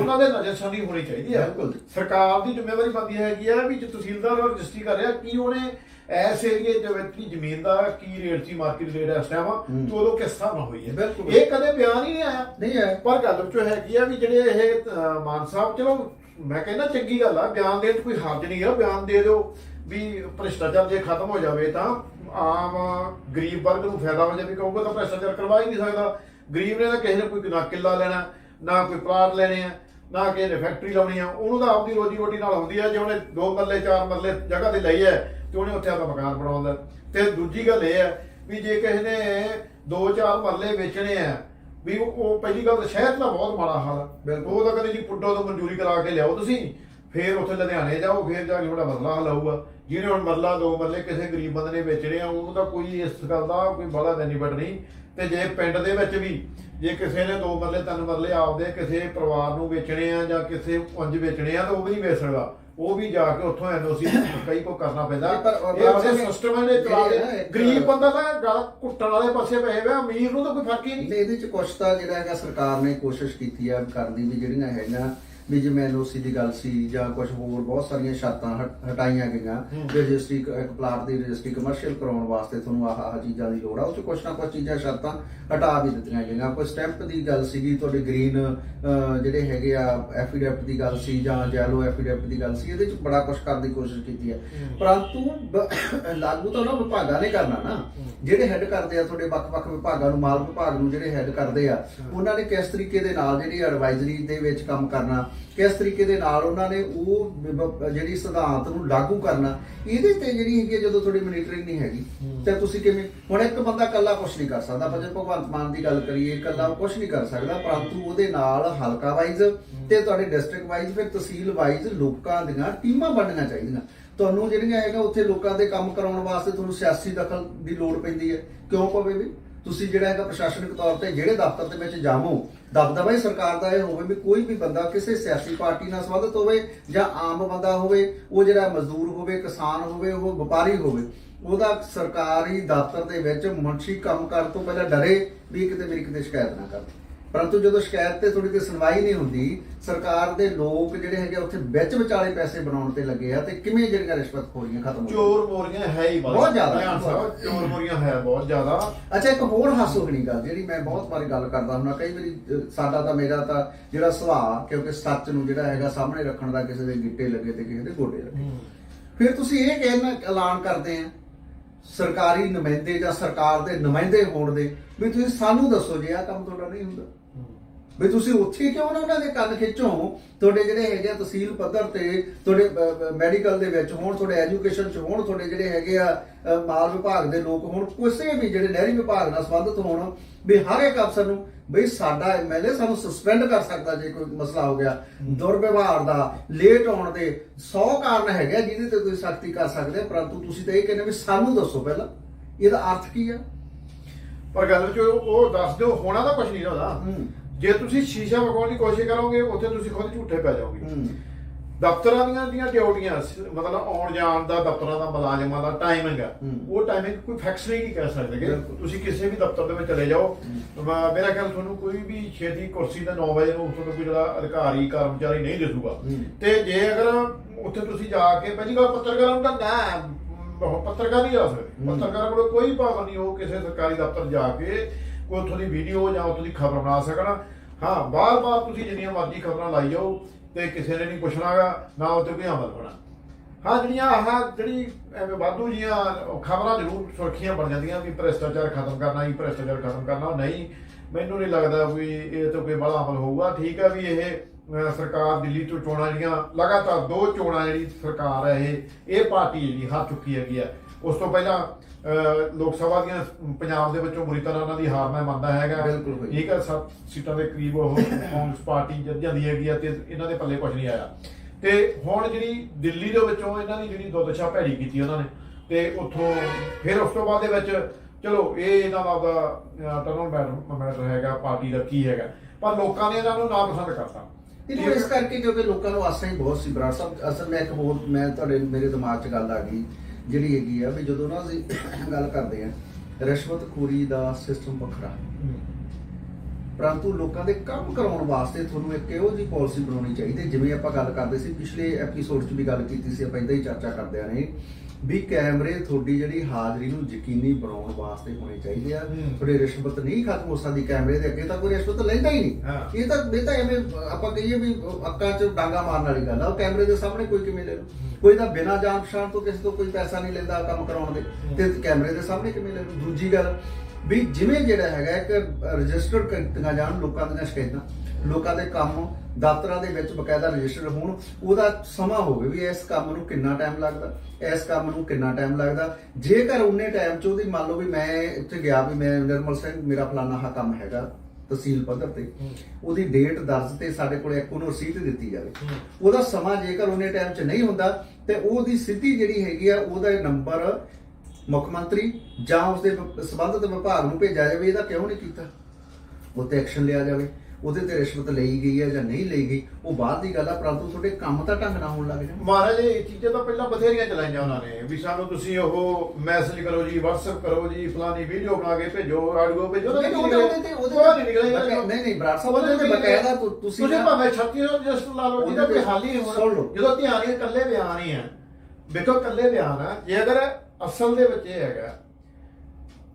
ਉਹਨਾਂ ਦੇ ਨਜ਼ਰਸਾਨੀ ਹੋਣੀ ਚਾਹੀਦੀ ਹੈ ਬਿਲਕੁਲ। ਸਰਕਾਰ ਦੀ ਜ਼ਿੰਮੇਵਾਰੀ ਬਣਦੀ ਹੈਗੀ ਹੈ ਵੀ ਜੇ ਤਹਿਸੀਲਦਾਰ ਰਜਿਸਟਰੀ ਕਰ ਰਿਹਾ ਕੀ ਉਹਨੇ ਐਸ ਏਰੀਏ ਦੇ ਵਿੱਚ ਦੀ ਜ਼ਮੀਨ ਦਾ ਕੀ ਰੇਟ ਸੀ ਮਾਰਕੀਟ ਰੇਟ ਇਸ ਟਾਈਮ। ਤੇ ਉਦੋਂ ਕਿਸ ਹਿਸਾਬ ਨਾਲ ਹੋਈ ਹੈ? ਬਿਲਕੁਲ। ਇਹ ਕਦੇ ਬਿਆਨ ਹੀ ਨਹੀਂ ਆਇਆ? ਨਹੀਂ ਹੈ ਪਰ ਗੱਲ ਚ ਹੈਗੀ ਆ ਵੀ ਜਿਹੜੇ ਇਹ ਮਾਨ ਸਾਹਿਬ ਚਲੋ ਮੈਂ ਕਹਿੰਦਾ ਚੰਗੀ ਗੱਲ ਆ ਬਿਆਨ ਦੇਣ 'ਚ ਕੋਈ ਹਰਜ ਨਹੀਂ ਆ ਬਿਆਨ ਦੇ ਦਿਓ ਵੀ ਭ੍ਰਿਸ਼ਟਾਚਾਰ ਜੇ ਖਤਮ ਹੋ ਜਾਵੇ ਤਾਂ ਆਮ ਗਰੀਬ ਵਰਗ ਨੂੰ ਫਾਇਦਾ ਹੋ ਜਾਵੇ ਕਹੂਗਾ ਤਾਂ ਭ੍ਰਿਸ਼ਟਾਚਾਰ ਕਰਵਾ ਹੀ ਨਹੀਂ ਸਕਦਾ। ਗਰੀਬ ਨੇ ਤਾਂ ਕਿਸੇ ਨੇ ਕੋਈ ਨਾ ਕਿੱਲਾ ਲੈਣਾ ਨਾ ਕੋਈ ਪਲਾਟ ਲੈਣੇ ਆ ਨਾ ਕਿਸੇ ਨੇ ਫੈਕਟਰੀ ਲਾਉਣੀ ਆ। ਉਹਨੂੰ ਤਾਂ ਆਪਦੀ ਰੋਜੀ ਰੋਟੀ ਨਾਲ ਹੁੰਦੀ ਆ ਜੇ ਉਹਨੇ ਦੋ ਮਰਲੇ ਚਾਰ ਮਰਲੇ ਜਗ੍ਹਾ ਤੇ ਲਈ ਹੈ ਤੇ ਉਹਨੇ ਉੱਥੇ ਆਪਦਾ ਮਕਾਨ ਬਣਾਉਂਦਾ ਤੇ ਦੂਜੀ ਗੱਲ ਇਹ ਹੈ ਵੀ ਜੇ ਕਿਸੇ ਨੇ ਦੋ ਚਾਰ ਮਰਲੇ ਵੇਚਣੇ ਆ ਵੀ ਉਹ ਪਹਿਲੀ ਗੱਲ ਤਾਂ ਸ਼ਹਿਰ ਦਾ ਬਹੁਤ ਮਾੜਾ ਹਾਲ ਆ। ਬਿਲਕੁਲ। ਉਹ ਤਾਂ ਕਦੇ ਜੀ ਪੁੱਡੋ ਤੋਂ ਮਨਜ਼ੂਰੀ ਕਰਾ ਕੇ ਲਿਆਓ ਤੁਸੀਂ। ਫੇਰ ਉੱਥੇ ਲੁਧਿਆਣੇ ਜਾਓ ਫੇਰ ਜਾ ਕੇ ਤੁਹਾਡਾ ਮਸਲਾ ਹੱਲ ਹੋਊਗਾ। ਜਿਹਨੇ ਹੁਣ ਮਰਲਾ ਦੋ ਮਰਲੇ ਕਿਸੇ ਗਰੀਬ ਬੰਦੇ ਨੇ ਵੇਚਣੇ ਆ ਉਹਨੂੰ ਤਾਂ ਕੋਈ ਇਸ ਗੱਲ ਦਾ ਕੋਈ ਬੜਾ ਬੈਨੀਫਿਟ ਨਹੀਂ। ਤੇ ਜੇ ਪਿੰਡ ਦੇ ਵਿੱਚ ਵੀ ਜੇ ਕਿਸੇ ਨੇ ਦੋ ਮਰਲੇ ਤਿੰਨ ਮਰਲੇ ਆਪਦੇ ਕਿਸੇ ਪਰਿਵਾਰ ਨੂੰ ਵੇਚਣੇ ਆ ਜਾਂ ਕਿਸੇ ਉਂਝ ਵੇਚਣੇ ਆ ਤਾਂ ਉਹ ਵੀ ਨਹੀਂ ਵੇਚ ਸਕਦਾ। ਉਹ ਵੀ ਜਾ ਕੇ ਉੱਥੋਂ ਐਨਓਸੀ ਕਈ ਕੋ ਕਰਨਾ ਪੈਂਦਾ। ਇਹ ਪਰ- ਇਹ ਉਹਦੇ ਸਿਸਟਮ ਨੇ ਚਲਾ ਇੱਕ- ਗਰੀਬ ਬੰਦਾ ਤਾਂ ਗੱਲ ਕੁੱਟਣ ਵਾਲੇ ਪਾਸੇ ਪਏ ਹੋਇਆ ਅਮੀਰ ਨੂੰ ਤਾਂ ਕੋਈ ਫ਼ਰਕ ਹੀ ਨਹੀਂ ਇਹਦੇ ਚ ਕੁਛ ਤਾਂ ਜਿਹੜਾ ਹੈਗਾ ਸਰਕਾਰ ਨੇ ਕੋਸ਼ਿਸ਼ ਕੀਤੀ ਆ ਕਰਨ ਦੀ ਵੀ ਜਿਹੜੀਆਂ ਹੈਗੀਆਂ ਵੀ ਜਿਵੇਂ ਐਨਓਸੀ ਦੀ ਗੱਲ ਸੀ ਜਾਂ ਕੁਝ ਹੋਰ ਬਹੁਤ ਸਾਰੀਆਂ ਸ਼ਰਤਾਂ ਹਟ- ਹਟਾਈਆਂ ਗਈਆਂ। ਰਜਿਸਟਰੀ ਇੱਕ ਪਲਾਟ ਦੀ ਰਜਿਸਟਰੀ ਕਮਰਸ਼ੀਅਲ ਕਰਾਉਣ ਵਾਸਤੇ ਤੁਹਾਨੂੰ ਆਹ ਆਹ ਚੀਜ਼ਾਂ ਦੀ ਲੋੜ ਆ। ਉਹ ਚ ਕੁਛ ਨਾ ਕੁਛ ਚੀਜ਼ਾਂ ਸ਼ਰਤਾਂ ਹਟਾ ਵੀ ਦਿੱਤੀਆਂ ਗਈਆਂ। ਕੋਈ ਸਟੈਂਪ ਦੀ ਗੱਲ ਸੀਗੀ ਤੁਹਾਡੇ ਗ੍ਰੀਨ ਜਿਹੜੇ ਹੈਗੇ ਆ ਐਫੀਡੈਵਿਟ ਦੀ ਗੱਲ ਸੀ ਜਾਂ ਜੈਲੋ ਐਫੀਡੈਵਿਟ ਦੀ ਗੱਲ ਸੀ ਇਹਦੇ ਚ ਬੜਾ ਕੁਛ ਕਰਨ ਦੀ ਕੋਸ਼ਿਸ਼ ਕੀਤੀ ਹੈ। ਪਰੰਤੂ ਲਾਗੂ ਤਾਂ ਉਹਨਾਂ ਵਿਭਾਗਾਂ ਨੇ ਕਰਨਾ ਨਾ। ਜਿਹੜੇ ਹੈੱਡ ਕਰਦੇ ਆ ਤੁਹਾਡੇ ਵੱਖ-ਵੱਖ ਵਿਭਾਗਾਂ ਨੂੰ ਮਾਲ ਵਿਭਾਗ ਨੂੰ ਜਿਹੜੇ ਹੈੱਡ ਕਰਦੇ ਆ ਉਹਨਾਂ ਨੇ ਕਿਸ ਤਰੀਕੇ ਦੇ ਨਾਲ ਜਿਹੜੀ ਐਡਵਾਈਜ਼ਰੀ ਦੇ ਵਿੱਚ ਕੰਮ ਕਰਨਾ ਕਿਸ ਤਰੀਕੇ ਦੇ ਨਾਲ ਉਹਨਾਂ ਨੇ ਉਹ ਜਿਹੜੀ ਸਿਧਾਂਤ ਨੂੰ ਲਾਗੂ ਕਰਨਾ ਇਹਦੇ ਤੇ ਜਿਹੜੀ ਹੈਗੀ ਜਦੋਂ ਤੁਹਾਡੀ ਮੋਨੀਟਰਿੰਗ ਨਹੀਂ ਹੈਗੀ ਤੇ ਤੁਸੀਂ ਕਿਵੇਂ ਹੁਣ ਇੱਕ ਬੰਦਾ ਇਕੱਲਾ ਕੁਝ ਨਹੀਂ ਕਰ ਸਕਦਾ ਆਪਾਂ ਜੇ ਭਗਵੰਤ ਮਾਨ ਦੀ ਗੱਲ ਕਰੀਏ ਇਕੱਲਾ ਕੁਝ ਨਹੀਂ ਕਰ ਸਕਦਾ ਪਰੰਤੂ ਉਹਦੇ ਨਾਲ ਹਲਕਾ ਵਾਈਜ਼ ਤੇ ਤੁਹਾਡੇ ਡਿਸਟ੍ਰਿਕਟ ਵਾਈਜ਼ ਫਿਰ ਤਹਿਸੀਲ ਵਾਈਜ਼ ਲੋਕਾਂ ਦੀਆਂ ਟੀਮਾਂ ਬਣਨੀਆਂ ਚਾਹੀਦੀਆਂ। ਤੁਹਾਨੂੰ ਜਿਹੜੀਆਂ ਹੈਗਾ ਉੱਥੇ ਲੋਕਾਂ ਦੇ ਕੰਮ ਕਰਾਉਣ ਵਾਸਤੇ ਤੁਹਾਨੂੰ ਸਿਆਸੀ ਦਖਲ ਦੀ ਲੋੜ ਪੈਂਦੀ ਹੈ। ਕਿਉਂ ਪਵੇ ਵੀ? ਤੁਸੀਂ ਜਿਹੜਾ ਹੈਗਾ ਪ੍ਰਸ਼ਾਸਨਿਕ ਤੌਰ ਤੇ ਜਿਹੜੇ ਦਫ਼ਤਰ ਦੇ ਵਿੱਚ ਜਾਵੋ, ਦਬਦਬਾ ਹੀ ਸਰਕਾਰ ਦਾ ਇਹ ਹੋਵੇ ਵੀ ਕੋਈ ਵੀ ਬੰਦਾ ਕਿਸੇ ਸਿਆਸੀ ਪਾਰਟੀ ਨਾਲ ਸੰਬੰਧਿਤ ਹੋਵੇ ਜਾਂ ਆਮ ਬੰਦਾ ਹੋਵੇ, ਉਹ ਜਿਹੜਾ ਮਜ਼ਦੂਰ ਹੋਵੇ, ਕਿਸਾਨ ਹੋਵੇ, ਉਹ ਵਪਾਰੀ ਹੋਵੇ, ਉਹਦਾ ਸਰਕਾਰੀ ਦਫ਼ਤਰ ਦੇ ਵਿੱਚ ਮੁਨਸ਼ੀ ਕੰਮ ਕਰਨ ਤੋਂ ਪਹਿਲਾਂ ਡਰੇ ਵੀ ਕਿਤੇ ਮੇਰੀ ਕਿਤੇ ਸ਼ਿਕਾਇਤ ਨਾ ਕਰ ਪਰੰਤੂ ਜਦੋਂ ਸ਼ਿਕਾਇਤ ਤੇ ਥੋੜੀ ਤੇ ਸੁਣਵਾਈ ਨਹੀਂ ਹੁੰਦੀ ਸਰਕਾਰ ਦੇ ਲੋਕ ਜਿਹੜੇ ਹੈਗੇ ਉੱਥੇ ਵਿੱਚ ਵਿਚਾਲੇ ਪੈਸੇ ਬਣਾਉਣ ਤੇ ਲੱਗੇ ਆ ਤੇ ਕਿਵੇਂ ਜਿਹੜੀਆਂ ਰਿਸ਼ਵਤਖੋਰੀਆਂ ਖਤਮ ਹੋ ਚੋਰ ਮੋਰੀਆਂ ਹੈ ਹੀ ਬਹੁਤ ਜ਼ਿਆਦਾ। ਚੋਰ ਮੋਰੀਆਂ ਹੈ ਬਹੁਤ ਜ਼ਿਆਦਾ। ਅੱਛਾ ਇੱਕ ਹੋਰ ਹਾਸੋਹੀਣੀ ਗੱਲ ਜਿਹੜੀ ਮੈਂ ਬਹੁਤ ਵਾਰੀ ਗੱਲ ਕਰਦਾ ਹੁੰਦਾ ਕਈ ਵਾਰੀ ਸਾਡਾ ਤਾਂ ਮੇਰਾ ਤਾਂ ਜਿਹੜਾ ਸੁਭਾਅ ਕਿਉਂਕਿ ਸੱਚ ਨੂੰ ਜਿਹੜਾ ਹੈਗਾ ਸਾਹਮਣੇ ਰੱਖਣ ਦਾ ਕਿਸੇ ਦੇ ਗਿੱਟੇ ਲੱਗੇ ਤੇ ਕਿਸੇ ਦੇ ਗੋਡੇ ਲੱਗੇ। ਫਿਰ ਤੁਸੀਂ ਇਹ ਕਹਿਣਾ ਐਲਾਨ ਕਰਦੇ ਆ ਸਰਕਾਰੀ ਨੁਮਾਇੰਦੇ ਜਾਂ ਸਰਕਾਰ ਦੇ ਨੁਮਾਇੰਦੇ ਹੋਣ ਦੇ ਵੀ ਤੁਸੀਂ ਸਾਨੂੰ ਦੱਸੋ ਜੇ ਆਹ ਕੰਮ ਤੁਹਾਡਾ ਨਹੀਂ ਹੁੰਦਾ। ਵੀ ਤੁਸੀਂ ਉੱਥੇ ਕਿਉਂ ਨਾ ਉਹਨਾਂ ਦੇ ਕੰਨ ਖਿੱਚੋ? ਤੁਹਾਡੇ ਜਿਹੜੇ ਹੈਗੇ ਆ ਤਹਿਸੀਲ ਪੱਧਰ ਤੇ ਤੁਹਾਡੇ ਮੈਡੀਕਲ ਦੇ ਵਿੱਚ ਹੋਣ ਤੁਹਾਡੇ ਐਜੂਕੇਸ਼ਨ ਚ ਹੋਣ ਤੁਹਾਡੇ ਜਿਹੜੇ ਹੈਗੇ ਆ ਮਾਲ ਵਿਭਾਗ ਦੇ ਲੋਕ ਹੋਣ ਕਿਸੇ ਵੀ ਜਿਹੜੇ ਨਹਿਰੀ ਵਿਭਾਗ ਨਾਲ ਸੰਬੰਧਿਤ ਹੋਣ ਵੀ ਹਰ ਇੱਕ ਅਫਸਰ ਨੂੰ ਬਈ ਸਾਡਾ ਐਮਐਲਏ ਸਾਨੂੰ ਸਸਪੈਂਡ ਕਰ ਸਕਦਾ ਜੇ ਕੋਈ ਮਸਲਾ ਹੋ ਗਿਆ। ਦੁਰਵਿਵਹਾਰ ਦਾ ਲੇਟ ਆਉਣ ਦੇ 100 ਕਾਰਨ ਹੈਗੇ ਆ ਜਿਹਦੇ ਤੇ ਤੁਸੀਂ ਸਖਤੀ ਕਰ ਸਕਦੇ ਪਰੰਤੂ ਤੁਸੀਂ ਤਾਂ ਇਹ ਕਹਿੰਦੇ ਵੀ ਸਾਨੂੰ ਦੱਸੋ ਪਹਿਲਾਂ ਇਹਦਾ ਅਰਥ ਕੀ ਆ? ਪਰ ਗੱਲ ਵਿੱਚ ਉਹ ਦੱਸ ਦਿਓ ਹੋਣਾ ਤਾਂ ਕੁਝ ਨਹੀਂ ਉਹਦਾ। ਜੇ ਤੁਸੀਂ ਸ਼ੀਸ਼ਾ ਵਿਖਾਉਣ ਦੀ ਕੋਸ਼ਿਸ਼ ਕਰੋਗੇ ਉੱਥੇ ਤੁਸੀਂ ਖੁਦ ਝੂਠੇ ਪੈ ਜਾਓਗੇ ਹੂੰ ਦਫ਼ਤਰਾਂ ਦੀਆਂ ਦੀਆਂ ਡਿਊਟੀਆਂ ਮਤਲਬ ਆਉਣ ਜਾਣ ਦਾ ਦਫ਼ਤਰਾਂ ਦਾ ਮੁਲਾਜ਼ਮਾਂ ਦਾ ਟਾਈਮਿੰਗ ਹੈ ਹੂੰ। ਉਹ ਟਾਈਮਿੰਗ ਕੋਈ ਫਿਕਸ ਨਹੀਂ ਕਹਿ ਸਕਦੇ। ਤੁਸੀਂ ਕਿਸੇ ਵੀ ਦਫ਼ਤਰ ਦੇ ਵਿੱਚ ਚਲੇ ਜਾਓ ਮੇਰਾ ਖਿਆਲ ਤੁਹਾਨੂੰ ਕੋਈ ਵੀ ਛੇਤੀ ਕੁਰਸੀ ਤੇ 9 ਵਜੇ ਨੂੰ ਤੁਹਾਨੂੰ ਕੋਈ ਜਿਹੜਾ ਅਧਿਕਾਰੀ ਕਰਮਚਾਰੀ ਨਹੀਂ ਦਿਸੂਗਾ ਹੂੰ। ਤੇ ਜੇ ਅਗਰ ਉੱਥੇ ਤੁਸੀਂ ਜਾ ਕੇ ਪਹਿਲੀ ਗੱਲ ਪੱਤਰਕਾਰਾਂ ਨੂੰ ਤਾਂ ਨਾ ਪੱਤਰਕਾਰ ਨਹੀਂ ਜਾ ਸਕਦੇ ਹੂੰ। ਪੱਤਰਕਾਰ ਕੋਲ ਕੋਈ ਭਾਵ ਨਹੀਂ ਉਹ ਕਿਸੇ ਸਰਕਾਰੀ ਦਫ਼ਤਰ ਜਾ ਕੇ ਕੋਈ ਉੱਥੋਂ ਦੀ ਵੀਡੀਓ ਜਾਂ ਉੱਥੋਂ ਦੀ ਖਬਰ ਬਣਾ ਸਕਣ ਹਾਂ ਬਾਰ-ਬਾਰ ਤੁਸੀਂ ਜਿੰਨੀਆਂ ਮਰਜ਼ੀ ਖਬਰਾਂ ਲਾਈ ਜਾਓ ਤੇ ਕਿਸੇ ਨੇ ਨਹੀਂ ਪੁੱਛਣਾਗਾ, ਨਾ ਉਹ 'ਤੇ ਕੋਈ ਅਮਲ ਹੋਣਾ। ਹਾਂ, ਜਿਹੜੀਆਂ ਆਹ ਜਿਹੜੀ ਐਵੇਂ ਵਾਧੂ ਜੀਆਂ ਖਬਰਾਂ ਜ਼ਰੂਰ ਸੁਰਖੀਆਂ ਬਣ ਜਾਂਦੀਆਂ ਵੀ ਭ੍ਰਿਸ਼ਟਾਚਾਰ ਖਤਮ ਕਰਨਾ ਹੀ, ਭ੍ਰਿਸ਼ਟਾਚਾਰ ਖਤਮ ਕਰਨਾ ਨਹੀਂ। ਮੈਨੂੰ ਨਹੀਂ ਲੱਗਦਾ ਵੀ ਇਹ ਤੋਂ ਕੋਈ ਬੜਾ ਅਮਲ ਹੋਊਗਾ। ਠੀਕ ਹੈ ਵੀ ਇਹ ਸਰਕਾਰ ਦਿੱਲੀ ਤੋਂ ਚੋਣਾਂ ਜਿਹੜੀਆਂ, ਲਗਾਤਾਰ ਦੋ ਚੋਣਾਂ ਜਿਹੜੀ ਸਰਕਾਰ ਹੈ ਇਹ ਇਹ ਪਾਰਟੀ ਜਿਹੜੀ ਹਾਰ ਚੁੱਕੀ ਹੈਗੀ ਆ। ਉਸ ਤੋਂ ਪਹਿਲਾਂ ਲੋਕ ਸਭਾ ਦੀਆਂ ਪੰਜਾਬ ਦੇ ਵਿੱਚੋਂ ਬੁਰੀ ਤਰ੍ਹਾਂ ਉਹਨਾਂ ਦੀ ਹਾਰ ਮੈਂ ਮੰਨਦਾ ਹੈਗਾ। ਬਿਲਕੁਲ। ਠੀਕ ਹੈ ਸੱਤ ਸੀਟਾਂ ਦੇ ਕਰੀਬ ਉਹ ਕਾਂਗਰਸ ਪਾਰਟੀ ਜਿੱਤ ਜਾਂਦੀ ਹੈਗੀ ਆ ਤੇ ਇਹਨਾਂ ਦੇ ਪੱਲੇ ਕੁਝ ਨਹੀਂ ਆਇਆ। ਤੇ ਹੁਣ ਜਿਹੜੀ ਦਿੱਲੀ ਦੇ ਵਿੱਚੋਂ ਇਹਨਾਂ ਦੀ ਜਿਹੜੀ ਦੁਰਦਸ਼ਾ ਭੈੜੀ ਕੀਤੀ ਉਹਨਾਂ ਨੇ ਤੇ ਉੱਥੋਂ ਫਿਰ ਉਸ ਤੋਂ ਬਾਅਦ ਦੇ ਵਿੱਚ ਚਲੋ ਇਹ ਇਹਨਾਂ ਦਾ ਦਾ ਟਰਨਲ ਮੈਟਰ ਹੈਗਾ ਪਾਰਟੀ ਦਾ ਕੀ ਹੈਗਾ। ਪਰ ਲੋਕਾਂ ਨੇ ਇਹਨਾਂ ਨੂੰ ਨਾ ਪਸੰਦ ਕਰਤਾ। ਇਹਨੂੰ ਇਸ ਕਰਕੇ ਕਿਉਂਕਿ ਲੋਕਾਂ ਨੂੰ ਆਸਾਂ ਹੀ ਬਹੁਤ ਸੀ ਬਰਾੜ ਸਾਹਿਬ ਅਸਲ ਮੈਂ ਇੱਕ ਹੋਰ ਮੈਂ ਤੁਹਾਡੇ ਮੇਰੇ ਦਿਮਾਗ 'ਚ ਗੱਲ ਆ ਗਈ। ਜਿਹੜੀ ਹੈਗੀ ਆ ਵੀ ਜਦੋਂ ਨਾ ਅਸੀਂ ਗੱਲ ਕਰਦੇ ਆ ਰਿਸ਼ਵਤਖੋਰੀ ਦਾ ਸਿਸਟਮ ਵੱਖਰਾ ਪਰੰਤੂ ਲੋਕਾਂ ਦੇ ਕੰਮ ਕਰਾਉਣ ਵਾਸਤੇ ਤੁਹਾਨੂੰ ਇੱਕ ਇਹੋ ਜਿਹੀ ਪਾਲਿਸੀ ਬਣਾਉਣੀ ਚਾਹੀਦੀ ਹੈ। ਜਿਵੇਂ ਆਪਾਂ ਗੱਲ ਕਰਦੇ ਸੀ, ਪਿਛਲੇ ਐਪੀਸੋਡ 'ਚ ਵੀ ਗੱਲ ਕੀਤੀ ਸੀ, ਆਪਾਂ ਇਦਾਂ ਹੀ ਚਰਚਾ ਕਰਦੇ ਕਰਦਿਆਂ ਨੇ ਵੀ ਕੈਮਰੇ ਤੁਹਾਡੀ ਜਿਹੜੀ ਹਾਜ਼ਰੀ ਨੂੰ ਯਕੀਨੀ ਬਣਾਉਣ ਵਾਸਤੇ ਹੋਣੇ ਚਾਹੀਦੇ ਆ। ਤੁਹਾਡੀ ਰਿਸ਼ਵਤ ਨਹੀਂ ਖਤਮ ਹੋ ਸਕਦੀ ਕੈਮਰੇ ਦੇ ਅੱਗੇ ਤਾਂ ਕੋਈ ਰਿਸ਼ਵਤ ਲੈਂਦਾ ਹੀ ਨਹੀਂ। ਇਹ ਤਾਂ ਇਹ ਤਾਂ ਐਵੇਂ ਆਪਾਂ ਕਹੀਏ ਵੀ ਅੱਕਾਂ 'ਚ ਡਾਂਗਾ ਮਾਰਨ ਵਾਲੀ ਗੱਲ ਆ। ਉਹ ਕੈਮਰੇ ਦੇ ਸਾਹਮਣੇ ਕੋਈ ਕਿਵੇਂ ਲੈ ਲੂ ਕੋਈ ਤਾਂ ਬਿਨਾਂ ਜਾਣ ਪਛਾਣ ਤੋਂ ਕਿਸੇ ਤੋਂ ਕੋਈ ਪੈਸਾ ਨਹੀਂ ਲੈਂਦਾ ਕੰਮ ਕਰਾਉਣ ਦੇ। ਤੇ ਕੈਮਰੇ ਦੇ ਸਾਹਮਣੇ ਕਿਵੇਂ ਲੈ ਲੂ ਦੂਜੀ ਗੱਲ ਵੀ ਜਿਵੇਂ ਜਿਹੜਾ ਹੈਗਾ ਇੱਕ ਰਜਿਸਟਰਡ ਕੀਤੀਆਂ ਜਾਣ ਲੋਕਾਂ ਦੀਆਂ ਸ਼ਿਕਾਇਤਾਂ। ਲੋਕਾਂ ਦੇ ਕੰਮ ਦਫ਼ਤਰਾਂ ਦੇ ਵਿੱਚ ਬਕਾਇਦਾ ਰਜਿਸਟਰ ਹੋਣ ਉਹਦਾ ਸਮਾਂ ਹੋਵੇ ਵੀ ਇਸ ਕੰਮ ਨੂੰ ਕਿੰਨਾ ਟਾਈਮ ਲੱਗਦਾ ਇਸ ਕੰਮ ਨੂੰ ਕਿੰਨਾ ਟਾਈਮ ਲੱਗਦਾ। ਜੇਕਰ ਉਨੇ ਟਾਈਮ 'ਚ ਉਹਦੀ ਮੰਨ ਲਓ ਵੀ ਮੈਂ ਇੱਥੇ ਗਿਆ ਵੀ ਮੈਂ ਨਿਰਮਲ ਸਿੰਘ ਮੇਰਾ ਫਲਾਨਾ ਹਾ ਕੰਮ ਹੈਗਾ ਤਹਿਸੀਲ ਪੱਧਰ ਤੇ ਉਹਦੀ ਡੇਟ ਦਰਜ ਤੇ ਸਾਡੇ ਕੋਲ ਇੱਕ ਉਹਨੂੰ ਰਸੀਦ ਦਿੱਤੀ ਜਾਵੇ। ਉਹਦਾ ਸਮਾਂ ਜੇਕਰ ਉਹਨੇ ਟਾਈਮ 'ਚ ਨਹੀਂ ਹੁੰਦਾ ਤੇ ਉਹਦੀ ਸਿੱਧੀ ਜਿਹੜੀ ਹੈਗੀ ਆ ਉਹਦਾ ਨੰਬਰ ਮੁੱਖ ਮੰਤਰੀ ਜਾਂ ਉਸਦੇ ਸੰਬੰਧਿਤ ਵਿਭਾਗ ਨੂੰ ਭੇਜਿਆ ਜਾਵੇ ਇਹਦਾ ਕਿਉਂ ਨਹੀਂ ਕੀਤਾ? ਉਹ ਤੇ ਐਕਸ਼ਨ ਲਿਆ ਜਾਵੇ। ਉਹਦੇ ਤੇ ਰਿਸ਼ਵਤ ਲਈ ਗਈ ਹੈ ਜਾਂ ਨਹੀਂ ਲਈ ਗਈ ਉਹ ਬਾਅਦ ਦੀ ਗੱਲ ਆ ਪਰੰਤੂ ਤੁਹਾਡੇ ਕੰਮ ਤਾਂ ਢੰਗ ਨਾਲ ਹੋਣ ਲੱਗ ਜਾਣ। ਮਹਾਰਾਜ ਇਹ ਚੀਜ਼ਾਂ ਤਾਂ ਪਹਿਲਾਂ ਬਥੇਰੀਆਂ ਚਲਾਈਆਂ ਉਹਨਾਂ ਨੇ। ਵੀ ਸਾਨੂੰ ਤੁਸੀਂ ਉਹ ਮੈਸੇਜ ਕਰੋ ਜੀ WhatsApp ਕਰੋ ਜੀ ਫਲਾਨੀ ਵੀਡੀਓ ਬਣਾ ਕੇ ਭੇਜੋ ਆਡੀਓ ਭੇਜੋ ਨਹੀਂ, ਉਹਦੇ- ਤੇ- ਉਹਦੇ ਨਹੀਂ ਨਿਕਲਿਆ ਬਕਾ- ਨਹੀਂ, ਨਹੀਂ, ਬਰਾੜ ਸਾਹਿਬ, ਉਹਦੇ ਉਹਦੇ ਤੇ ਤੇ ਬਕਾਇਦਾ ਤੁਸੀਂ ਤੁਸੀਂ ਭਾਵੇਂ 36 ਰਜਿਸਟਰ ਲਾ ਲਓ ਜਿਹਦਾ ਕੋਈ ਹੱਲ ਹੀ। ਹੋਣਾ। ਜਦੋਂ ਧਿਆਨ ਇਹ ਇਕੱਲੇ ਬਿਆਨ ਹੀ ਆ ਵੇਖੋ ਇਕੱਲੇ ਬਿਆਨ ਆ। ਜੇ ਅਗਰ ਅਸਲ ਦੇ ਵਿੱਚ ਇਹ ਹੈਗਾ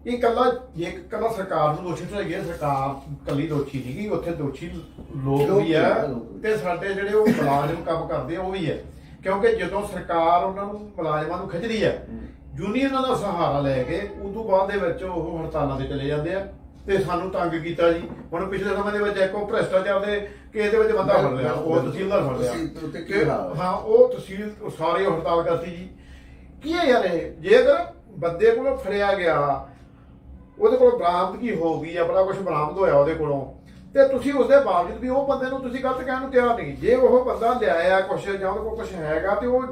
ਇਹ ਕੱਲਾ ਜੇ ਕੱਲਾ ਸਰਕਾਰ ਨੂੰ ਦੋਸ਼ੀ ਠਹਿਰਾਈਏ ਸਰਕਾਰ ਕੱਲੀ ਦੋਸ਼ੀ ਨਹੀਂ ਗੀ ਉੱਥੇ ਦੋਸ਼ੀ ਲੋਕ ਲੋਕ ਵੀ ਆ ਵੀ ਆ, ਲੋਕ ਵੀ। ਤੇ ਸਾਡੇ ਜਿਹੜੇ ਉਹ ਮੁਲਾਜ਼ਮ ਕੰਮ ਕਰਦੇ ਆ ਉਹ ਵੀ ਹੈ ਕਿਉਂਕਿ ਜਦੋਂ ਸਰਕਾਰ ਉਹਨਾਂ ਨੂੰ ਮੁਲਾਜ਼ਮਾਂ ਨੂੰ ਖਿੱਚਦੀ ਹੈ ਯੂਨੀਅਨਾਂ ਦਾ ਸਹਾਰਾ ਲੈ ਕੇ ਉਦੋਂ ਬਾਅਦ ਦੇ ਵਿੱਚ ਉਹ ਹੜਤਾਲਾਂ ਤੇ ਚਲੇ ਜਾਂਦੇ ਆ ਤੇ ਸਾਨੂੰ ਤੰਗ ਕੀਤਾ ਜੀ ਹੁਣ ਪਿਛਲੇ ਸਮੇਂ ਦੇ ਵਿੱਚ ਇੱਕ ਭ੍ਰਿਸ਼ਟਾਚਾਰ ਦੇ ਕੇਸ ਦੇ ਵਿੱਚ ਬੰਦਾ ਫੜ ਲਿਆ ਉਹ। ਤਹਿਸੀਲਦਾਰ ਫੜ ਲਿਆ ਤਹਿਸੀਲ ਉੱਤੇ ਕੀ ਕਿ- ਹਾਲ ਹੈ? ਹਾਂ ਉਹ ਤਹਿਸੀਲ ਉਹ ਸਾਰੇ ਹੜਤਾਲ ਕਰਤੀ ਜੀ ਕੀ ਹੈ ਯਾਰ ਇਹ ਜੇ ਅਗਰ ਬੰਦੇ ਕੋਲੋਂ ਫੜਿਆ ਗਿਆ ਉਹਦੇ ਕੋਲ ਬਰਾਮਦਗੀ ਹੋ ਗਈ ਆ ਬੜਾ ਕੁਝ ਬਰਾਮਦ ਹੋਇਆ ਉਹਦੇ ਕੋਲੋਂ। ਤੇ ਤੁਸੀਂ ਉਸ ਦੇ ਬਾਵਜੂਦ ਵੀ ਉਹ ਬੰਦੇ ਨੂੰ ਤੁਸੀਂ ਗਲਤ ਕਹਿਣ ਨੂੰ ਤਿਆਰ ਨਹੀਂ। ਜੇ ਉਹ ਬੰਦਾ ਲਿਆਇਆ ਕੁਝ ਜਾਂ ਉਹਦੇ ਕੋਲ ਕੁਝ ਹੈਗਾ ਤੇ ਉਹ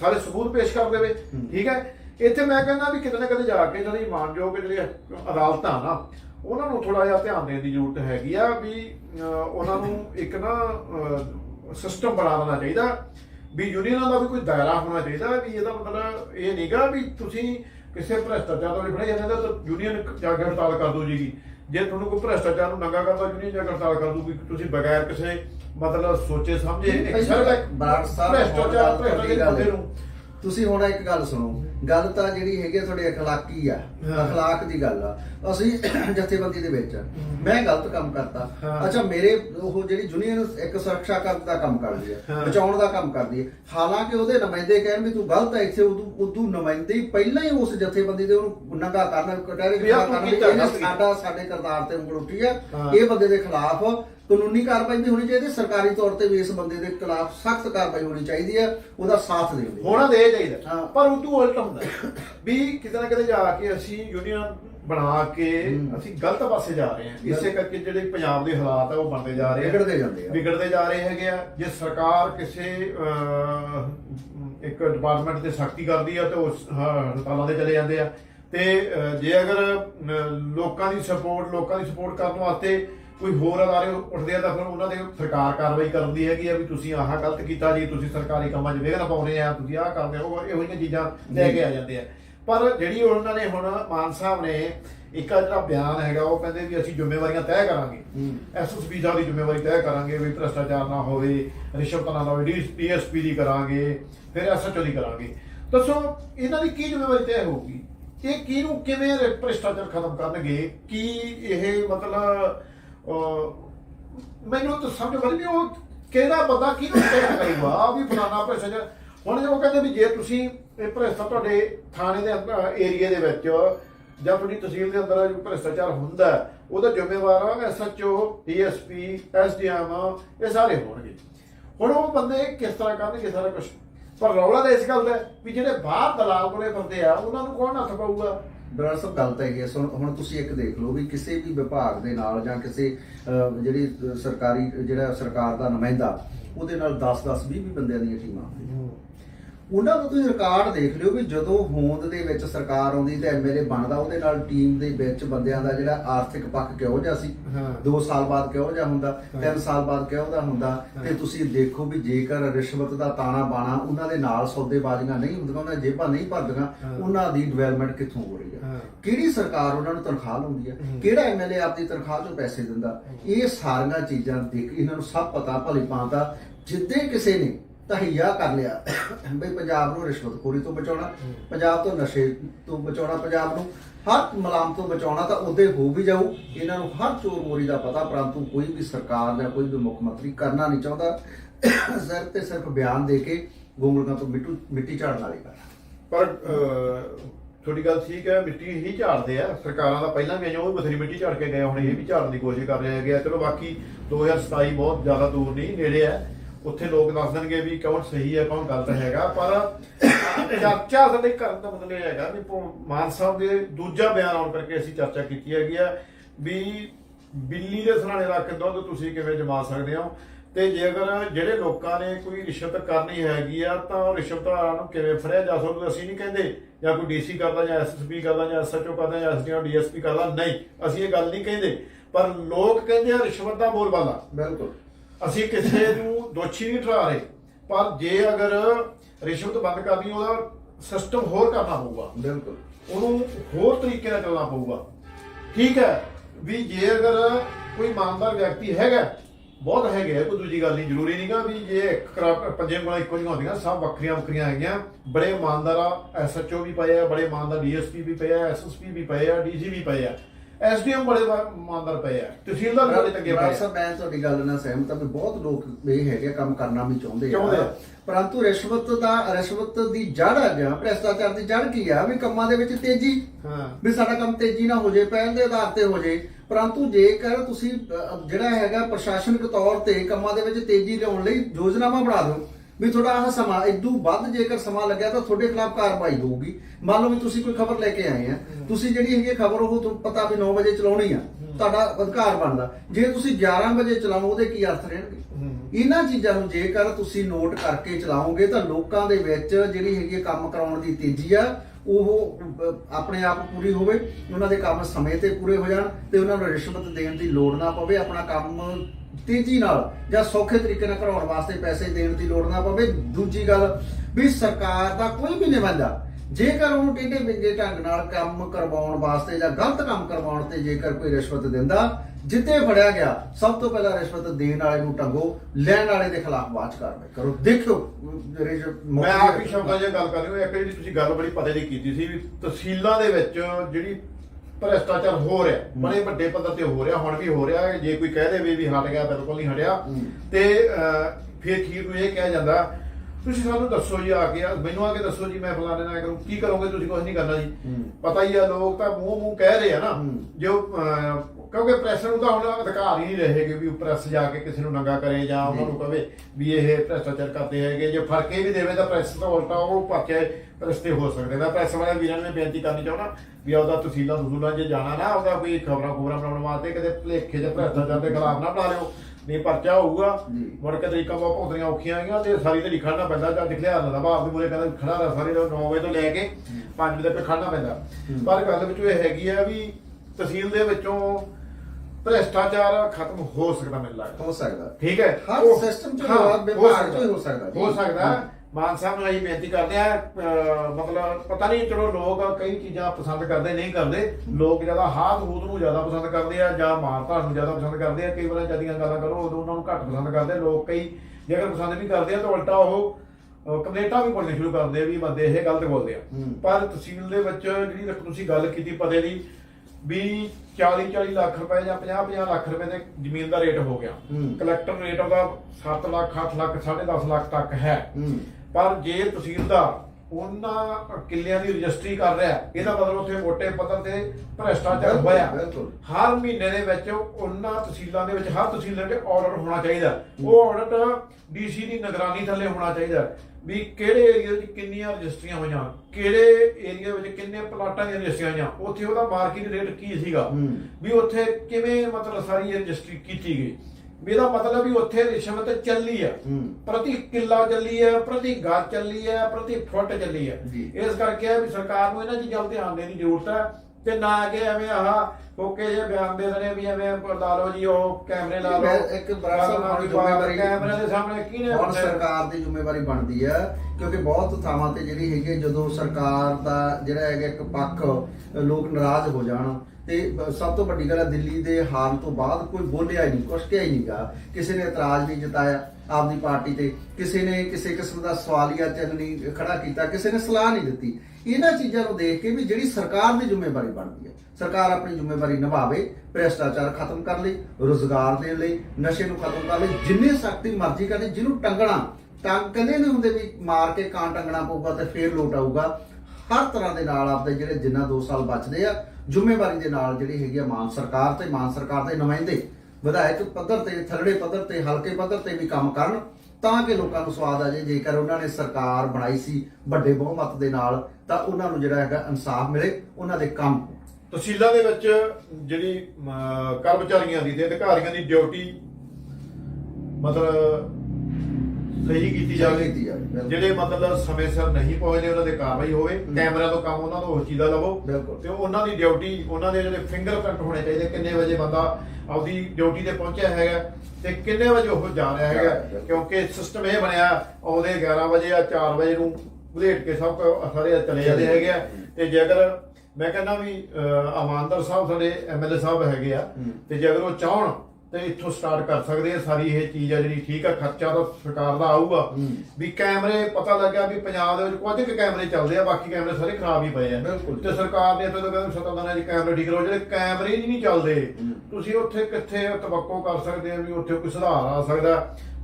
ਸਾਰੇ ਸਬੂਤ ਪੇਸ਼ ਕਰ ਦੇਵੇ ਠੀਕ ਹੈ? ਇੱਥੇ ਮੈਂ ਕਹਿੰਦਾ ਵੀ ਕਿਤੇ ਨਾ ਕਿਤੇ ਜਾ ਕੇ ਜਿਹੜੀ ਮਾਨਯੋਗ ਜਿਹੜੀ ਅਦਾਲਤਾਂ ਨਾ ਉਹਨਾਂ ਨੂੰ ਥੋੜਾ ਜਿਹਾ ਧਿਆਨ ਦੇਣ ਦੀ ਜ਼ਰੂਰਤ ਹੈਗੀ ਆ ਵੀ ਉਹਨਾਂ ਨੂੰ ਇੱਕ ਨਾ ਸਿਸਟਮ ਬਣਾ ਦੇਣਾ ਚਾਹੀਦਾ। ਵੀ ਯੂਨੀਅਨਾਂ ਦਾ ਵੀ ਕੋਈ ਦਾਇਰਾ ਹੋਣਾ ਚਾਹੀਦਾ ਵੀ ਇਹਦਾ ਮਤਲਬ ਇਹ ਨਹੀਂਗਾ ਵੀ ਤੁਸੀਂ ਕਿਸੇ ਭ੍ਰਿਸ਼ਟਾਚਾਰ ਤੋਂ ਫੜੇ ਜਾਂਦੇ ਤਾਂ ਯੂਨੀਅਨ ਜਾ ਕੇ ਹੜਤਾਲ ਕਰ ਦੋ ਜੀਗੀ। ਜੇ ਤੁਹਾਨੂੰ ਕੋਈ ਭ੍ਰਿਸ਼ਟਾਚਾਰ ਨੂੰ ਨੰਗਾ ਕਰਦਾ ਯੂਨੀਅਨ ਜਾ ਕੇ ਹੜਤਾਲ ਕਰ ਦੂਗੀ ਤੁਸੀਂ ਬਗੈਰ ਕਿਸੇ ਮਤਲਬ ਸੋਚੇ ਸਮਝੇ ਇੱਕ ਸਿਰਫ ਇੱਕ ਬਰਾੜ ਸਾਹਿਬ ਭ੍ਰਿਸ਼ਟਾਚਾਰ। ਨੂੰ। ਤੁਸੀਂ ਹੁਣ ਇੱਕ ਗੱਲ ਸੁਣੋ। ਗੱਲ ਤਾਂ ਜਿਹੜੀ ਹੈਗੀ ਆ ਤੁਹਾਡੀ ਅਖਲਾਕੀ ਆ ਹਾਂ। ਅਖਲਾਕ ਦੀ ਗੱਲ ਆ ਅਸੀਂ (coughs) ਜਥੇਬੰਦੀ ਦੇ ਵਿੱਚ ਆ। ਮੈਂ ਗਲਤ ਕੰਮ ਕਰਤਾ ਹਾਂ। ਅੱਛਾ ਮੇਰੇ ਉਹ ਜਿਹੜੀ ਯੂਨੀਅਨ ਇੱਕ ਸੁਰੱਖਿਆ ਕਰਨ ਦਾ ਕੰਮ ਕਰਦੀ ਹੈ ਹਾਂ। ਬਚਾਉਣ ਦਾ ਕੰਮ ਕਰਦੀ ਹੈ ਹਾਲਾਂਕਿ ਉਹਦੇ ਨੁਮਾਇੰਦੇ ਕਹਿਣ ਵੀ ਤੂੰ ਗਲਤ ਹੈ ਇੱਥੇ ਉਦੋਂ ਉਦੋਂ ਨੁਮਾਇੰਦੇ ਹੀ ਪਹਿਲਾਂ ਹੀ ਉਸ ਜਥੇਬੰਦੀ ਦੇ ਉਹਨੂੰ ਨੰਗਾ ਕਰਨਾ ਕਟਹਿਰੇ ਵੀ ਆਹ ਤੂੰ ਕਰਨਾ ਵੀ ਕੀਤਾ, ਇਹਨੇ ਗਲਤ ਕੀਤਾ। ਸਾਡਾ ਸਾਡੇ ਕਰਤਾਰ ਤੇ ਉਂਗਲ ਉੱਠੀ ਹੈ ਹਾਂ। ਇਹ ਬੰਦੇ ਦੇ ਖਿਲਾਫ ਕਾਨੂੰਨੀ ਕਾਰਵਾਈ ਵੀ ਹੋਣੀ ਚਾਹੀਦੀ ਹੈ, ਸਰਕਾਰੀ ਤੌਰ ਤੇ ਵੀ ਇਸ ਬੰਦੇ ਦੇ ਖਿਲਾਫ ਸਖਤ ਕਾਰਵਾਈ ਹੋਣੀ ਚਾਹੀਦੀ ਹੈ ਉਹਦਾ ਸਾਥ ਦੇਣ ਦੀ। ਹੋਣਾ ਦੇ ਚਾਹੀਦਾ। ਪਰ ਉਦੋਂ ਉਲਟ ਹੁੰਦਾ ਵੀ ਕਿਤੇ ਨਾ ਕਿਤੇ ਜਾ ਕੇ ਅਸੀਂ ਯੂਨੀਅਨ ਬਣਾ ਕੇ। ਅਸੀਂ ਗਲਤ ਪਾਸੇ ਜਾ ਰਹੇ ਹਾਂ। ਇਸੇ। ਕਰਕੇ ਜਿਹੜੇ ਪੰਜਾਬ ਦੇ ਹਾਲਾਤ ਆ ਉਹ ਬਣਦੇ ਜਾ ਰਹੇ ਆ। ਵਿਗੜਦੇ ਜਾਂਦੇ ਆ। ਵਿਗੜਦੇ ਜਾ ਰਹੇ ਹੈਗੇ ਆ। ਜੇ ਸਰਕਾਰ ਕਿਸੇ ਇੱਕ ਡਿਪਾਰਟਮੈਂਟ ਤੇ ਸਖਤੀ ਕਰਦੀ ਆ ਤੇ ਉਸ ਹੜਤਾਲਾਂ ਤੇ ਚਲੇ ਜਾਂਦੇ ਆ। ਤੇ ਜੇ ਅਗਰ ਲੋਕਾਂ ਦੀ ਸਪੋਰਟ ਲੋਕਾਂ ਦੀ ਸਪੋਰਟ ਕਰਨ ਵਾਸਤੇ ਕੋਈ ਹੋਰ ਅਦਾਰੇ ਉੱਠਦੇ ਆ ਤਾਂ ਫਿਰ ਉਹਨਾਂ ਦੇ ਸਰਕਾਰ ਕਾਰਵਾਈ ਕਰਦੀ ਹੈਗੀ ਆ ਵੀ ਤੁਸੀਂ ਆਹ ਗਲਤ ਕੀਤਾ ਜੀ ਤੁਸੀਂ ਸਰਕਾਰੀ ਕੰਮਾਂ 'ਚ ਵਿਘਨ ਪਾਉਂਦੇ ਆ ਤੁਸੀਂ ਆਹ ਕਰਦੇ ਹੋ ਇਹੋ ਜਿਹੀਆਂ ਚੀਜ਼ਾਂ ਲੈ ਕੇ ਆ ਜਾਂਦੇ ਆ। ਪਰ ਜਿਹੜੀ ਉਹਨਾਂ ਨੇ ਹੁਣ ਮਾਨ ਸਾਹਿਬ ਨੇ ਇੱਕ ਜਿਹੜਾ ਬਿਆਨ ਹੈਗਾ ਉਹ ਕਹਿੰਦੇ ਵੀ ਅਸੀਂ ਜ਼ਿੰਮੇਵਾਰੀਆਂ ਤੈਅ ਕਰਾਂਗੇ। ਐਸਐਸਪੀ ਸਾਹਿਬ ਦੀ ਜ਼ਿੰਮੇਵਾਰੀ ਤੈਅ ਕਰਾਂਗੇ ਵੀ ਭ੍ਰਿਸ਼ਟਾਚਾਰ ਨਾ ਹੋਵੇ ਰਿਸ਼ਵਤ ਨਾ ਹੋਵੇ ਡੀਐਸਪੀ ਦੀ ਕਰਾਂਗੇ ਫਿਰ ਐਸਐਚਓ ਦੀ ਕਰਾਂਗੇ। ਦੱਸੋ ਇਹਨਾਂ ਦੀ ਕੀ ਜ਼ਿੰਮੇਵਾਰੀ ਤੈਅ ਹੋਊਗੀ? ਇਹ ਕਿਹਨੂੰ ਕਿਵੇਂ ਭ੍ਰਿਸ਼ਟਾਚਾਰ ਖਤਮ ਕਰਨਗੇ? ਕੀ ਇਹ ਮਤਲਬ ਮੈਨੂੰ ਤਾਂ ਸਮਝ ਨਹੀਂ ਉਹ ਕਿਹੜਾ ਬੰਦਾ ਕਿਹਨੂੰ ਤੈਅ ਕਰੂਗਾ ਵੀ ਫਲਾਣਾ ਭ੍ਰਿਸ਼ਟਾਚਾਰ ਹੁਣ ਉਹ ਕਹਿੰਦੇ ਵੀ ਜੇ ਤੁਸੀਂ ਇਹ ਭ੍ਰਿਸ਼ਟਾਚਾਰ ਤੁਹਾਡੇ ਥਾਣੇ ਦੇ ਅੰਦਰ ਏਰੀਆ ਦੇ ਵਿੱਚ ਜਾਂ ਤੁਹਾਡੀ ਤਹਿਸੀਲ ਦੇ ਅੰਦਰ ਭ੍ਰਿਸ਼ਟਾਚਾਰ ਹੁੰਦਾ ਉਹਦਾ ਜ਼ਿੰਮੇਵਾਰ ਐਸਐਚਓ ਡੀਐਸਪੀ ਐਸਡੀਐਮ ਇਹ ਸਾਰੇ ਹੋਣਗੇ। ਹੁਣ ਉਹ ਬੰਦੇ ਕਿਸ ਤਰ੍ਹਾਂ ਕਰਨਗੇ ਸਾਰਾ ਕੁਝ ਪਰ ਰੌਲਾ ਤਾਂ ਇਸ ਗੱਲ ਦਾ ਵੀ ਜਿਹੜੇ ਬਾਹਰ ਦਲਾਲ ਕੋਲੇ ਫਿਰਦੇ ਆ, ਉਹਨਾਂ ਨੂੰ ਕੌਣ ਹੱਥ ਪਾਊਗਾ? ਬਰਾੜ ਸਾਹਿਬ ਗੱਲ ਤਾਂ ਹੈਗੀ ਹੈ ਹੁਣ ਤੁਸੀਂ ਇੱਕ ਦੇਖ ਲਓ ਵੀ ਕਿਸੇ ਵੀ ਵਿਭਾਗ ਦੇ ਨਾਲ ਜਾਂ ਕਿਸੇ ਜਿਹੜੀ ਸਰਕਾਰੀ ਜਿਹੜਾ ਸਰਕਾਰ ਦਾ ਨੁਮਾਇੰਦਾ ਉਹਦੇ ਨਾਲ 10 10 20 20 ਬੰਦਿਆਂ ਦੀਆਂ ਟੀਮਾਂ ਉਹਨਾਂ ਨੂੰ ਤੁਸੀਂ ਰਿਕਾਰਡ ਦੇਖ ਲਿਓ ਵੀ ਜਦੋਂ ਹੋਂਦ ਦੇ ਵਿੱਚ ਸਰਕਾਰ ਆਉਂਦੀ ਤੇ ਐਮਐਲਏ ਬਣਦਾ ਉਹਦੇ ਨਾਲ ਟੀਮ ਦੇ ਵਿੱਚ ਬੰਦਿਆਂ ਦਾ ਜਿਹੜਾ ਆਰਥਿਕ ਪੱਖ ਕਿਹੋ ਜਿਹਾ ਸੀ ਹਾਂ। 2 ਸਾਲ ਬਾਅਦ ਕਿਹੋ ਜਿਹਾ ਹੁੰਦਾ ਹਾਂ। 3 ਸਾਲ ਬਾਅਦ ਕਿਹੋ ਜਿਹਾ ਹੁੰਦਾ ਤੇ। ਤੁਸੀਂ ਦੇਖੋ ਵੀ ਜੇਕਰ ਰਿਸ਼ਵਤ ਦਾ ਤਾਣਾ ਬਾਣਾ ਉਹਨਾਂ ਦੇ ਨਾਲ ਸੌਦੇਬਾਜ਼ੀਆਂ ਨਹੀਂ ਹੁੰਦੀਆਂ ਉਹਨਾਂ ਜੇਬਾਂ ਨਹੀਂ ਭਰਦੀਆਂ। ਉਹਨਾਂ ਦੀ ਡਿਵੈਲਪਮੈਂਟ ਕਿੱਥੋਂ ਹੋ ਰਹੀ ਹਾਂ। ਕਿਹੜੀ ਸਰਕਾਰ ਉਹਨਾਂ ਨੂੰ ਤਨਖਾਹ ਲਾਉਂਦੀ ਹੈ। ਕਿਹੜਾ ਐਮਐਲਏ ਆਪਦੀ ਤਨਖਾਹ ਚੋਂ ਪੈਸੇ ਦਿੰਦਾ? ਇਹ ਸਾਰੀਆਂ ਚੀਜ਼ਾਂ ਦੇਖ ਇਹਨਾਂ ਨੂੰ ਸਭ ਪਤਾ ਭਲੀ ਭਾਂਤਾ ਜਿੱਦੇ ਕਿਸੇ ਨੇ ਤਹਈਆ ਕਰ ਲਿਆ ਬਈ ਪੰਜਾਬ ਨੂੰ ਰਿਸ਼ਵਤਖੋਰੀ ਤੋਂ ਬਚਾਉਣਾ ਪੰਜਾਬ ਤੋਂ ਨਸ਼ੇ ਤੋਂ ਬਚਾਉਣਾ ਪੰਜਾਬ ਨੂੰ ਹਰ ਮਲਾਮ ਤੋਂ ਬਚਾਉਣਾ ਤਾਂ ਉਹਦੇ ਹੋ ਵੀ ਜਾਊ। ਇਹਨਾਂ ਨੂੰ ਹਰ ਚੋਰ ਮੋਰੀ ਦਾ ਪਤਾ ਪਰੰਤੂ ਕੋਈ ਵੀ ਸਰਕਾਰ ਜਾਂ ਕੋਈ ਵੀ ਮੁੱਖ ਮੰਤਰੀ ਕਰਨਾ ਨਹੀਂ ਚਾਹੁੰਦਾ। ਸਿਰਫ ਤੇ ਸਿਰਫ ਬਿਆਨ ਦੇ ਕੇ ਗੋਂਗਲੂਆਂ ਤੋਂ ਮਿੱਟੂ ਮਿੱਟੀ ਝਾੜਨ ਵਾਲੀ ਗੱਲ ਪਰ ਅਹ, ਗੱਲ ਠੀਕ ਹੈ ਮਿੱਟੀ ਹੀ ਝਾੜਦੇ ਆ। ਸਰਕਾਰਾਂ ਦਾ ਪਹਿਲਾਂ ਵੀ ਆਈਆਂ ਉਹ ਵੀ ਬਥੇਰੀ ਮਿੱਟੀ ਝਾੜ ਕੇ ਗਏ ਹੁਣ ਇਹ ਵੀ ਝਾੜਨ ਦੀ ਕੋਸ਼ਿਸ਼ ਕਰ ਰਹੇ ਹੈਗੇ ਆ। ਚਲੋ ਬਾਕੀ 2027 ਬਹੁਤ ਜ਼ਿਆਦਾ ਦੂਰ ਨਹੀਂ ਨੇੜੇ ਆ ਉੱਥੇ ਲੋਕ ਦੱਸ ਦੇਣਗੇ ਵੀ ਕੌਣ ਸਹੀ ਹੈ ਕੌਣ ਗਲਤ ਹੈਗਾ ਪਰ ਚਰਚਾ ਸਾਡੇ ਕਰਨ ਦਾ ਮਤਲਬ ਇਹ ਹੈਗਾ ਵੀ ਮਾਨ ਸਾਹਿਬ ਦੇ ਦੂਜਾ ਬਿਆਨ ਆਉਣ ਕਰਕੇ ਅਸੀਂ ਚਰਚਾ ਕੀਤੀ ਹੈਗੀ ਆ ਵੀ ਬਿੱਲੀ ਦੇ ਸਰਾਣੇ ਰੱਖ ਕੇ ਦੁੱਧ ਤੁਸੀਂ ਕਿਵੇਂ ਜਮਾ ਸਕਦੇ ਹੋ? ਤੇ ਜੇ ਅਗਰ ਜਿਹੜੇ ਲੋਕਾਂ ਨੇ ਕੋਈ ਰਿਸ਼ਵਤ ਕਰਨੀ ਹੈਗੀ ਆ ਤਾਂ ਉਹ ਰਿਸ਼ਵਤਦਾਰਾਂ ਨੂੰ ਕਿਵੇਂ ਫੜਿਆ ਜਾ ਸਕਦਾ? ਅਸੀਂ ਨਹੀਂ ਕਹਿੰਦੇ ਜਾਂ ਕੋਈ ਡੀਸੀ ਕਰਦਾ ਜਾਂ ਐਸਐਸਪੀ ਕਰਦਾ ਜਾਂ ਐਸਐਚਓ ਕਰਦਾ ਜਾਂ ਐਸਡੀਓ ਡੀਐਸਪੀ ਕਰਦਾ ਨਹੀਂ। ਅਸੀਂ ਇਹ ਗੱਲ ਨਹੀਂ ਕਹਿੰਦੇ। ਪਰ ਲੋਕ ਕਹਿੰਦੇ ਆ ਰਿਸ਼ਵਤ ਦਾ ਬੋਲਬਾਲਾ ਬਿਲਕੁਲ। ਅਸੀਂ ਕਿਸੇ ਨੂੰ ਦੋਸ਼ੀ ਨਹੀਂ ਠਹਿਰਾ ਰਹੇ। ਪਰ ਜੇ ਅਗਰ ਰਿਸ਼ਵਤ ਬੰਦ ਕਰਨੀ ਉਹਦਾ ਸਿਸਟਮ ਹੋਰ ਕਰਨਾ ਪਊਗਾ। ਬਿਲਕੁਲ। ਉਹਨੂੰ ਹੋਰ ਤਰੀਕੇ ਨਾਲ ਚੱਲਣਾ ਪਊਗਾ। ਠੀਕ ਹੈ ਵੀ ਜੇ ਅਗਰ ਕੋਈ ਇਮਾਨਦਾਰ ਵਿਅਕਤੀ ਹੈਗਾ ਬਹੁਤ ਹੈਗੇ ਆ, ਕੋਈ ਦੂਜੀ ਗੱਲ ਨਹੀਂ ਜ਼ਰੂਰੀ ਨਹੀਂਗਾ ਵੀ ਜੇ ਇੱਕ ਕਰਾ- ਪੰਜੇ ਉਂਗਲਾਂ ਇੱਕੋ ਜਿਹੀਆਂ ਹੁੰਦੀਆਂ ਸਭ ਵੱਖਰੀਆਂ ਵੱਖਰੀਆਂ ਹੈਗੀਆਂ। ਬੜੇ ਇਮਾਨਦਾਰ ਆ ਐਸਐਚਓ ਵੀ ਪਏ ਆ ਬੜੇ ਇਮਾਨਦਾਰ ਡੀਐਸਪੀ ਵੀ ਪਏ ਆ ਐਸਐਸਪੀ ਵੀ ਪਏ ਆ ਡੀਜੀ ਵੀ ਪਏ ਆ। ਐਸਡੀਐਮ ਬੜੇ ਇਮਾਨਦਾਰ ਪਏ ਆ ਤਹਿਸੀਲਦਾਰ ਬੜੇ ਬਰਾੜ ਪਏ ਆ। ਸਾਹਿਬ ਮੈਂ ਤੁਹਾਡੀ ਗੱਲ ਨਾਲ ਸਹਿਮਤ ਹਾਂ ਵੀ ਬਹੁਤ ਲੋਕ ਇਹ ਹੈਗੇ ਆ, ਕੰਮ ਕਰਨਾ ਵੀ ਚਾਹੁੰਦੇ ਚਾਹੁੰਦੇ ਆ। ਪਰੰਤੂ ਰਿਸ਼ਵਤ ਦਾ ਰਿਸ਼ਵਤ ਦੀ ਜੜ ਆ ਗਿਆ ਭ੍ਰਿਸ਼ਟਾਚਾਰ ਦੀ ਜੜ ਕੀ ਆ? ਵੀ ਕੰਮਾਂ ਦੇ ਵਿੱਚ ਤੇਜ਼ੀ। ਹਾਂ। ਵੀ ਸਾਡਾ ਕੰਮ ਤੇਜ਼ੀ ਨਾਲ ਹੋ ਜੇ ਪਹਿਲ ਦੇ ਆਧਾਰ ਤੇ ਹੋ ਜੇ ਪਰੰਤੂ ਜੇਕਰ ਤੁਸੀਂ ਜਿਹੜਾ ਹੈਗਾ ਪ੍ਰਸ਼ਾਸਨਿਕ ਤੌਰ ਤੇ ਕੰਮਾਂ ਦੇ ਵਿੱਚ ਤੇਜ਼ੀ ਲਿਆਉਣ ਲਈ ਯੋਜਨਾਵਾਂ ਬਣਾ ਦਿਓ ਵੀ ਤੁਹਾਡਾ ਆਹ ਸਮਾਂ ਇਦੋਂ ਵੱਧ ਜੇਕਰ ਸਮਾਂ ਲੱਗਿਆ ਤਾਂ ਤੁਹਾਡੇ ਖਿਲਾਫ ਕਾਰਵਾਈ ਹੋਊਗੀ। ਮੰਨ ਲਓ ਵੀ ਤੁਸੀਂ ਕੋਈ ਖਬਰ ਲੈ ਕੇ ਆਏ ਆ ਤੁਸੀਂ ਜਿਹੜੀ ਹੈਗੀ ਖਬਰ ਉਹ ਤੁਹਾਨੂੰ ਪਤਾ ਵੀ 9 ਵਜੇ ਚਲਾਉਣੀ ਆ ਤੁਹਾਡਾ ਅਧਿਕਾਰ ਬਣਦਾ। ਜੇ ਤੁਸੀਂ 11 ਵਜੇ ਚਲਾਓ ਉਹਦੇ ਕੀ ਅਰਥ ਰਹਿਣਗੇ। ਇਹਨਾਂ ਚੀਜ਼ਾਂ ਨੂੰ ਜੇਕਰ ਤੁਸੀਂ ਨੋਟ ਕਰਕੇ ਚਲਾਓਗੇ ਤਾਂ ਲੋਕਾਂ ਦੇ ਵਿੱਚ ਜਿਹੜੀ ਹੈਗੀ ਕੰਮ ਕਰਾਉਣ ਦੀ ਤੇਜ਼ੀ ਆ ਉਹ ਆਪਣੇ ਆਪ ਪੂਰੀ ਹੋਵੇ, ਉਹਨਾਂ ਦੇ ਕੰਮ ਸਮੇਂ ਤੇ ਪੂਰੇ ਹੋ ਜਾਣ ਤੇ ਉਹਨਾਂ ਨੂੰ ਰਿਸ਼ਵਤ ਦੇਣ ਦੀ ਲੋੜ ਨਾ ਪਵੇ, ਆਪਣਾ ਕੰਮ ਤੇਜ਼ੀ ਨਾਲ ਜਾਂ ਸੌਖੇ ਤਰੀਕੇ ਨਾਲ ਕਰਾਉਣ ਵਾਸਤੇ ਪੈਸੇ ਦੇਣ ਦੀ ਲੋੜ ਨਾ ਪਵੇ। ਦੂਜੀ ਗੱਲ ਵੀ ਸਰਕਾਰ ਦਾ ਕੋਈ ਵੀ ਨਿਬੰਧਾ ਜੇਕਰ ਉਹਨੂੰ ਟੇਢੇ ਬਿੰਗੇ ਢੰਗ ਨਾਲ ਕੰਮ ਕਰਵਾਉਣ ਵਾਸਤੇ ਜਾਂ ਗਲਤ ਕੰਮ ਕਰਵਾਉਣ ਤੇ ਜੇਕਰ ਕੋਈ ਰਿਸ਼ਵਤ ਦਿੰਦਾ ਜਿੱਤੇ ਫੜਿਆ ਗਿਆ ਸਭ ਤੋਂ ਪਹਿਲਾਂ ਰਿਸ਼ਵਤ ਦੇਣ ਵਾਲੇ ਨੂੰ ਟੰਗੋ ਲੈਣ ਵਾਲੇ ਦੇ ਖਿਲਾਫ ਬਾਤ ਕਾਰਵਾਈ ਕਰੋ ਦੇਖਿਓ ਮੈਂ ਆਖਰੀ ਸ਼ਬਦਾਂ 'ਚ ਗੱਲ ਕਰ ਰਿਹਾ ਇੱਕ ਜਿਹੜੀ ਤੁਸੀਂ ਗੱਲ ਬੜੀ ਪਤੇ ਦੀ ਕੀਤੀ ਸੀ ਵੀ ਤਹਿਸੀਲਾਂ ਦੇ ਵਿੱਚ ਜਿਹੜੀ ਭ੍ਰਿਸ਼ਟਾਚਾਰ ਹੋ ਰਿਹਾ ਬੜੇ ਵੱਡੇ ਪੱਧਰ ਤੇ ਹੋ ਰਿਹਾ ਹੁਣ ਵੀ ਹੋ ਰਿਹਾ ਜੇ ਕੋਈ ਕਹਿ ਦੇਵੇ ਵੀ ਹਟ ਗਿਆ ਬਿਲਕੁਲ ਨਹੀਂ ਹਟਿਆ ਹੂੰ। ਤੇ ਫਿਰ ਖੀਰ ਨੂੰ ਇਹ ਕਿਹਾ ਜਾਂਦਾ ਤੁਸੀਂ ਸਾਨੂੰ ਦੱਸੋ ਜੀ ਆ ਕੇ ਮੈਨੂੰ ਆ ਕੇ ਦੱਸੋ ਜੀ ਮੈਂ ਫਲਾਣੇ ਨਾਲ ਕਰੂੰ ਕੀ ਕਰੋਗੇ ਤੁਸੀਂ ਕੁਝ ਨਹੀਂ ਕਰਨਾ ਜੀ ਹੂੰ। ਪਤਾ ਹੀ ਆ ਲੋਕ ਤਾਂ ਮੂੰਹ ਮੂੰਹ ਕਹਿ ਰਹੇ ਆ ਨਾ ਹੂੰ। ਜੋ ਕਿਉਂਕਿ ਪ੍ਰੈਸ ਨੂੰ ਤਾਂ ਹੁਣ ਅਧਿਕਾਰ ਹੀ ਨਹੀਂ ਰਹੇਗੇ ਵੀ ਪ੍ਰੈਸ ਜਾ ਕੇ ਕਿਸੇ ਨੂੰ ਨੰਗਾ ਕਰੇ ਜਾਂ ਉਹਨਾਂ ਨੂੰ ਕਵੇ ਵੀ ਇਹ ਭ੍ਰਿਸ਼ਟਾਚਾਰ ਕਰਦੇ ਹੈਗੇ। ਜੇ ਫ਼ਰਕ ਇਹ ਵੀ ਦੇਵੇ ਤਾਂ ਪ੍ਰੈਸ ਤਾਂ ਉਲਟਾ ਉਹ ਪਰਚੇ ਪ੍ਰੈਸ ਤੇ ਹੋ ਸਕਦੇ ਮੈਂ ਪ੍ਰੈਸ ਵਾਲੇ ਵੀਰਾਂ ਨੂੰ ਬੇਨਤੀ ਕਰਨੀ ਚਾਹੁੰਦਾ ਵੀ ਉਹਦਾ ਤਹਿਸੀਲਾਂ ਤਸੂਲਾਂ 'ਚ ਜਾਣਾ ਨਾ ਉਹਦਾ ਕੋਈ ਖਬਰਾਂ ਖਬਰਾਂ ਬਣਾਉਣ ਵਾਸਤੇ ਕਿਤੇ ਭਲੇਖੇ ਜਾਂ ਭ੍ਰਿਸ਼ਟਾਚਾਰ ਦੇ ਖਿਲਾਫ ਨਾ ਬਣਾ ਲਿਓ। ਨਹੀਂ ਪਰਚਾ ਹੋਊਗਾ ਜੀ। ਮੁੜ ਕੇ ਤਰੀਕਾਂ ਬਹੁਤ ਭੁਗਤਣੀਆਂ ਔਖੀਆਂ ਆਈਆਂ ਤੇ ਸਾਰੀ ਦਿਹਾੜੀ ਖੜਨਾ ਪੈਂਦਾ ਜਾਂ ਦਿਖਲਿਆ ਜਾਂਦਾ ਬਾਪ ਦੇ ਮੂਰੇ ਕਹਿੰਦਾ ਖੜਾ ਰਹਾ ਸਾਰੀ 9 ਵਜੇ ਤੋਂ ਲੈ ਕੇ 5 ਵਜੇ ਤੱਕ ਖੜਨਾ ਪੈਂਦਾ। ਪਰ ਗੱਲ ਵਿੱਚ ਇਹ ਹੈਗੀ ਆ ਵੀ ਤਹਿਸੀਲ ਦੇ ਵਿੱਚੋਂ ਭ੍ਰਿਸ਼ਟਾਚਾਰ ਖਤਮ ਹੋ ਸਕਦਾ ਮੈਨੂੰ ਲੱਗਦਾ ਹੋ ਸਕਦਾ ਠੀਕ ਹੈ ਹਰ ਉਹ- system 'ਚ ਹਾਂ, ਵਿਭਾਗ- ਵਿਭਾਗ 'ਚ ਹੋ ਸਕਦਾ ਜੀ। ਹੋ ਸਕਦਾ। ਮਾਨ ਸਾਹਿਬ ਨੂੰ ਅਸੀਂ ਬੇਨਤੀ ਕਰਦੇ ਆ ਮਤਲਬ ਪਤਾ ਨਹੀਂ ਚਲੋ ਲੋਕ ਕਈ ਚੀਜ਼ਾਂ ਪਸੰਦ ਕਰਦੇ ਨਹੀਂ ਕਰਦੇ ਲੋਕ ਜ਼ਿਆਦਾ ਹਾਥ ਹੂਤ ਨੂੰ ਜ਼ਿਆਦਾ ਪਸੰਦ ਕਰਦੇ ਆ ਜਾਂ ਮਾਰ ਧਾਰ ਨੂੰ ਜ਼ਿਆਦਾ ਪਸੰਦ ਕਰਦੇ ਆ ਕਈ ਵਾਰ ਜਦੀਆਂ ਗੱਲਾਂ ਕਰੋ ਉਦੋਂ ਉਹਨਾਂ ਨੂੰ ਘੱਟ ਪਸੰਦ ਕਰਦੇ ਆ। ਲੋਕ ਕਈ ਜੇਕਰ ਪਸੰਦ ਵੀ ਕਰਦੇ ਆ ਤਾਂ ਉਲਟਾ ਉਹ ਅਹ, ਕੰਪਲੇਂਟਾਂ ਵੀ ਪੜ੍ਹਨੀ ਸ਼ੁਰੂ ਕਰਦੇ ਆ ਵੀ ਬੰਦੇ ਇਹ ਗਲਤ ਬੋਲਦੇ ਆ ਹੂੰ। ਪਰ ਤਹਿਸੀਲ ਦੇ ਵਿੱਚ ਜਿਹੜੀ ਤੁਸੀਂ ਗੱਲ ਕੀਤੀ ਪਤੇ ਦੀ ਵੀ 40 40 ਲੱਖ ਰੁਪਏ ਜਾਂ 50 50 ਲੱਖ ਰੁਪਏ ਦੇ ਜ਼ਮੀਨ ਦਾ ਰੇਟ ਹੋ ਗਿਆ। ਕਲੈਕਟਰ ਰੇਟ ਉਹਦਾ 7 ਲੱਖ 8 ਲੱਖ 10.5 ਲੱਖ ਤੱਕ ਹੈ। ਹੂੰ। ਪਰ ਜੇ ਤਹਿਸੀਲਦਾਰ ਉਹਨਾਂ ਕਿੱਲਿਆਂ ਦੀ ਰਜਿਸਟਰੀ ਕਰ ਰਿਹਾ। ਇਹਦਾ ਮਤਲਬ ਉੱਥੇ ਮੋٹے ਪੱਧਰ ਤੇ ਭ੍ਰਿਸ਼ਟਾਚਾਰ ਹੋਇਆ। ਬਿਲਕੁਲ। ਹਰ ਮਹੀਨੇ ਦੇ ਵਿੱਚ ਉਹਨਾਂ ਤਹਿਸੀਲਾਂ ਦੇ ਵਿੱਚ ਹਰ ਤਹਿਸੀਲ ਦੇ ਆਰਡਰ ਹੋਣਾ ਚਾਹੀਦਾ। ਉਹ ਆਡਿਟ ਡੀਸੀ ਦੀ ਨਿਗਰਾਨੀ ਥੱਲੇ ਹੋਣਾ ਚਾਹੀਦਾ। ਵੀ ਕਿਹੜੇ ਏਰੀਆ ਵਿੱਚ ਕਿੰਨੀਆਂ ਰਜਿਸਟਰੀਆਂ ਹੋਈਆਂ ਕਿਹੜੇ ਏਰੀਆ ਵਿੱਚ ਕਿੰਨੇ ਪਲਾਟਾਂ ਦੀਆਂ ਰਜਿਸਟਰੀਆਂ ਹੋਈਆਂ ਉੱਥੇ ਉਹਦਾ ਮਾਰਕੀਟ ਰੇਟ ਕੀ ਸੀਗਾ। ਵੀ ਉੱਥੇ ਕਿਵੇਂ ਮਤਲਬ ਸਾਰੀ ਰਜਿਸਟਰੀ ਕੀਤੀ ਗਈ। ਇਹਦਾ ਮਤਲਬ ਵੀ ਉੱਥੇ ਰਿਸ਼ਵਤ ਚੱਲੀ ਆ। ਪ੍ਰਤੀ ਕਿੱਲਾ ਚੱਲੀ ਹੈ ਪ੍ਰਤੀ ਗਜ ਚੱਲੀ ਹੈ ਪ੍ਰਤੀ ਫੁੱਟ ਚੱਲੀ ਜੀ। ਇਸ ਕਰਕੇ ਆ ਵੀ ਸਰਕਾਰ ਨੂੰ ਇਹਨਾਂ ਚੀਜ਼ਾਂ 'ਤੇ ਧਿਆਨ ਦੇਣ ਦੀ ਜ਼ਰੂਰਤ ਹੈ ਤੇ ਨਾ ਕਿ ਐਵੇਂ ਆਹ ਫੋਕੇ ਜੇ ਬਿਆਨ ਦੇ ਦੇਣੇ ਵੀ ਐਵੇਂ ਲਾ ਲਓ ਜੀ ਉਹ ਕੈਮਰੇ ਲਾ ਲਓ। ਇੱਕ ਬੜਾ ਜ਼ਿੰਮੇਵਾਰੀ ਕੈਮਰੇ ਦੇ ਸਾਹਮਣੇ ਕਿਹਨੇ ਹੁਣ ਸਰਕਾਰ ਦੀ ਜ਼ਿੰਮੇਵਾਰੀ ਬਣਦੀ ਹੈ ਕਿਉਂਕਿ ਬਹੁਤ ਥਾਵਾਂ ਤੇ ਜਿਹੜੀ ਹੈਗੀ ਜਦੋਂ ਸਰਕਾਰ ਦਾ ਜਿਹੜਾ ਹੈਗਾ ਇੱਕ ਪੱਖ ਲੋਕ ਨਾਰਾਜ਼ ਹੋ ਜਾਣ ਤੇ ਸਭ ਤੋਂ ਵੱਡੀ ਗੱਲ ਹੈ ਦਿੱਲੀ ਦੇ ਹਾਲ ਤੋਂ ਬਾਅਦ ਕੋਈ ਬੋਲਿਆ ਹੀ ਨਹੀਂ, ਕੁਛ ਕਿਹਾ ਹੀ ਨਹੀਂਗਾ ਕਿਸੇ ਨੇ ਇਤਰਾਜ਼ ਨਹੀਂ ਜਤਾਇਆ ਆਪਦੀ ਪਾਰਟੀ ਤੇ, ਕਿਸੇ ਨੇ ਕਿਸੇ ਕਿਸਮ ਦਾ ਸਵਾਲੀਆ ਚਿੰਨ੍ਹ ਨਹੀਂ ਖੜਾ ਕੀਤਾ, ਕਿਸੇ ਨੇ ਸਲਾਹ ਨਹੀਂ ਦਿੱਤੀ। ਇਹਨਾਂ ਚੀਜ਼ਾਂ ਨੂੰ ਦੇਖ ਕੇ ਵੀ ਜਿਹੜੀ ਸਰਕਾਰ ਦੀ ਜ਼ਿੰਮੇਵਾਰੀ ਬਣਦੀ ਹੈ ਸਰਕਾਰ ਆਪਣੀ ਜ਼ਿੰਮੇਵਾਰੀ ਨਿਭਾਵੇ, ਭ੍ਰਿਸ਼ਟਾਚਾਰ ਖਤਮ ਕਰ ਲਈ ਰੋਜ਼ਗਾਰ ਦੇਣ ਲਈ, ਨਸ਼ੇ ਨੂੰ ਖਤਮ ਕਰ ਲਈ ਜਿੰਨੇ ਸਖਤੀ ਮਰਜ਼ੀ ਕਰੇ ਜਿਹਨੂੰ ਟੰਗਣਾ, ਤਾਂ ਕਹਿੰਦੇ ਨਹੀਂ ਹੁੰਦੇ ਵੀ ਮਾਰ ਕੇ ਕਾਂ ਟੰਗਣਾ ਪਊਗਾ ਤੇ ਫੇਰ ਲੋਟ ਆਊਗਾ। ਹਰ ਤਰ੍ਹਾਂ ਦੇ ਨਾਲ ਆਪਦੇ ਜਿਹੜੇ ਜਿੰਨਾ 2 ਸਾਲ ਬਚਦੇ ਆ ਜ਼ਿੰਮੇਵਾਰੀ ਦੇ ਨਾਲ ਜਿਹੜੀ ਹੈਗੀ ਆ ਮਾਨ ਸਰਕਾਰ ਤੇ ਮਾਨ ਸਰਕਾਰ ਦੇ ਨੁਮਾਇੰਦੇ ਵਿਧਾਇਕ ਪੱਧਰ ਤੇ ਥੱਲੜੇ ਪੱਧਰ ਤੇ ਹਲਕੇ ਪੱਧਰ ਤੇ ਵੀ ਕੰਮ ਕਰਨ ਤਾਂ ਕਿ ਲੋਕਾਂ ਨੂੰ ਸਵਾਦ ਆ ਜਾਏ। ਜੇਕਰ ਉਹਨਾਂ ਨੇ ਸਰਕਾਰ ਬਣਾਈ ਸੀ ਵੱਡੇ ਬਹੁਮਤ ਦੇ ਨਾਲ ਤਾਂ ਉਹਨਾਂ ਨੂੰ ਜਿਹੜਾ ਹੈਗਾ ਇਨਸਾਫ ਮਿਲੇ ਉਹਨਾਂ ਦੇ ਕੰਮ ਤਹਿਸੀਲਾਂ ਦੇ ਵਿੱਚ ਜਿਹੜੀ ਅਮ, ਕਰਮਚਾਰੀਆਂ ਦੀ ਤੇ ਅਧਿਕਾਰੀਆਂ ਦੀ ਡਿਊਟੀ ਮਤਲਬ ਸਹੀ ਕੀਤੀ ਜਾਵੇ ਕੀਤੀ ਜਾਵੇ, ਬਿਲਕੁਲ। ਜਿਹੜੇ ਮਤਲਬ ਸਮੇਂ ਸਿਰ ਨਹੀਂ ਪਹੁੰਚਦੇ ਉਹਨਾਂ ਦੇ ਕਾਰਵਾਈ ਹੋਵੇ ਹਮ। ਕੈਮਰਿਆਂ ਤੋਂ ਕੰਮ ਉਹਨਾਂ ਤੋਂ ਉਸ ਚੀਜ਼ ਦਾ ਲਵੋ। ਤੇ ਉਹਨਾਂ ਦੀ ਡਿਊਟੀ ਉਹਨਾਂ ਦੇ ਜਿਹੜੇ ਫਿੰਗਰਪ੍ਰਿੰਟ ਹੋਣੇ ਚਾਹੀਦੇ ਕਿੰਨੇ ਵਜੇ ਬੰਦਾ ਆਪਦੀ ਡਿਊਟੀ ਤੇ ਪਹੁੰਚਿਆ ਹੈਗਾ ਤੇ ਕਿੰਨੇ ਵਜੇ ਉਹ ਜਾ ਰਿਹਾ ਹੈਗਾ। ਕਿਉਂਕਿ ਸਿਸਟਮ ਇਹ ਬਣਿਆ ਆਉਂਦੇ 11 ਵਜੇ ਆ 4 ਵਜੇ ਨੂੰ ਬਲੇਟ ਕੇ ਸਭ ਸਾਰੇ ਚਲੇ ਜਾਂਦੇ ਹੈਗੇ ਆ ਤੇ ਜੇਕਰ ਮੈਂ ਕਹਿੰਦਾ ਵੀ ਅਹ, ਇਮਾਨਦਾਰ ਸਾਹਿਬ ਸਾਡੇ ਐਮਐਲਏ ਸਾਹਿਬ ਹੈਗੇ ਆ। ਤੇ ਜੇ ਅਗਰ ਉਹ ਚਾਹਣ ਤੇ ਇੱਥੋਂ ਸਟਾਰਟ ਕਰ ਸਕਦੇ ਆ ਸਾਰੀ ਇਹ ਚੀਜ਼ ਆ ਜਿਹੜੀ ਠੀਕ ਆ ਖਰਚਾ ਤਾਂ ਸਰਕਾਰ ਦਾ ਆਊਗਾ। ਵੀ ਕੈਮਰੇ ਪਤਾ ਲੱਗਿਆ ਵੀ ਪੰਜਾਬ ਦੇ ਵਿੱਚ ਕੁਝ ਕੁ ਕੈਮਰੇ ਚੱਲਦੇ ਆ ਬਾਕੀ ਕੈਮਰੇ ਸਾਰੇ ਖਰਾਬ ਹੀ ਪਏ ਆ। ਤੇ ਸਰਕਾਰ ਨੇ ਤਾਂ ਕਹਿੰਦੇ ਸਤਾ ਦਿਨਾਂ ਦੀ ਕੈਮਰੇ ਠੀਕ ਕਰੋ ਜਿਹੜੇ ਕੈਮਰੇ ਹੀ ਨਹੀਂ ਚੱਲਦੇ। ਤੁਸੀਂ ਉੱਥੇ ਕਿੱਥੇ ਤਵੱਕੋ ਕਰ ਸਕਦੇ ਆ ਵੀ ਉੱਥੇ ਕੋਈ ਸੁਧਾਰ ਆ ਸਕਦਾ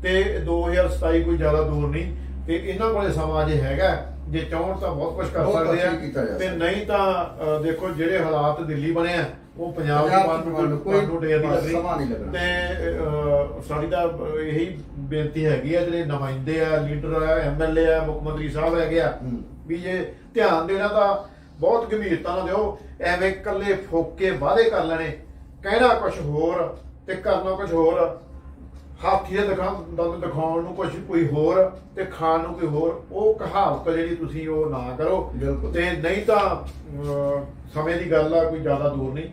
ਤੇ 2027 ਕੋਈ ਜ਼ਿਆਦਾ ਦੂਰ ਨਹੀਂ ਤੇ ਇਹਨਾਂ ਕੋਲੇ ਸਮਾਂ ਜੇ ਹੈਗਾ ਜੇ ਚਾਹਣ ਤਾਂ ਬਹੁਤ ਕੁਝ ਕਰ ਸਕਦੇ ਜਾ ਆ ਤੇ। ਨਹੀਂ ਤਾਂ ਦੇਖੋ ਜਿਹੜੇ ਹਾਲਾਤ ਦਿੱਲੀ ਬਣੇ ਆ ਉਹ ਪੰਜਾਬ ਦੇ ਪੰਜਾਬ ਮਨ ਚ ਨੂੰ ਕੋਈ ਕੋਈ ਨਹੀਂ ਲੱਗਣੀ ਸਮਾਂ ਨਹੀਂ ਲੱਗਣਾ। ਤੇ ਸਾਡੀ ਤਾਂ ਇਹੀ ਬੇਨਤੀ ਹੈਗੀ ਆ ਜਿਹੜੇ ਨੁਮਾਇੰਦੇ ਆ ਲੀਡਰ ਆ ਐਮਐਲਏ ਆ ਮੁੱਖ ਮੰਤਰੀ ਸਾਹਿਬ ਹੈਗੇ ਆ ਹੂੰ। ਵੀ ਜੇ ਧਿਆਨ ਦੇਣਾ ਤਾਂ ਬਹੁਤ ਗੰਭੀਰਤਾ ਨਾਲ ਦਿਓ ਐਵੇਂ ਇਕੱਲੇ ਫੋਕੇ ਵਾਅਦੇ ਕਰ ਲੈਣੇ ਕਹਿਣਾ ਕੁਝ ਹੋਰ ਤੇ ਕਰਨਾ ਕੁਝ ਹੋਰ ਹਾਥੀ ਦੇ ਦਿਖਾਉਣ ਦੰਦ ਦਿਖਾਉਣ ਨੂੰ ਕੁਝ ਕੋਈ ਹੋਰ ਤੇ ਖਾਣ ਨੂੰ ਕੋਈ ਹੋਰ ਉਹ ਕਹਾਵਤ ਜਿਹੜੀ ਤੁਸੀਂ ਉਹ ਨਾ ਕਰੋ ਬਿਲਕੁਲ। ਤੇ ਨਹੀਂ ਤਾਂ ਅਹ, ਸਮੇਂ ਦੀ ਗੱਲ ਆ ਕੋਈ ਜ਼ਿਆਦਾ ਦੂਰ ਨਹੀਂ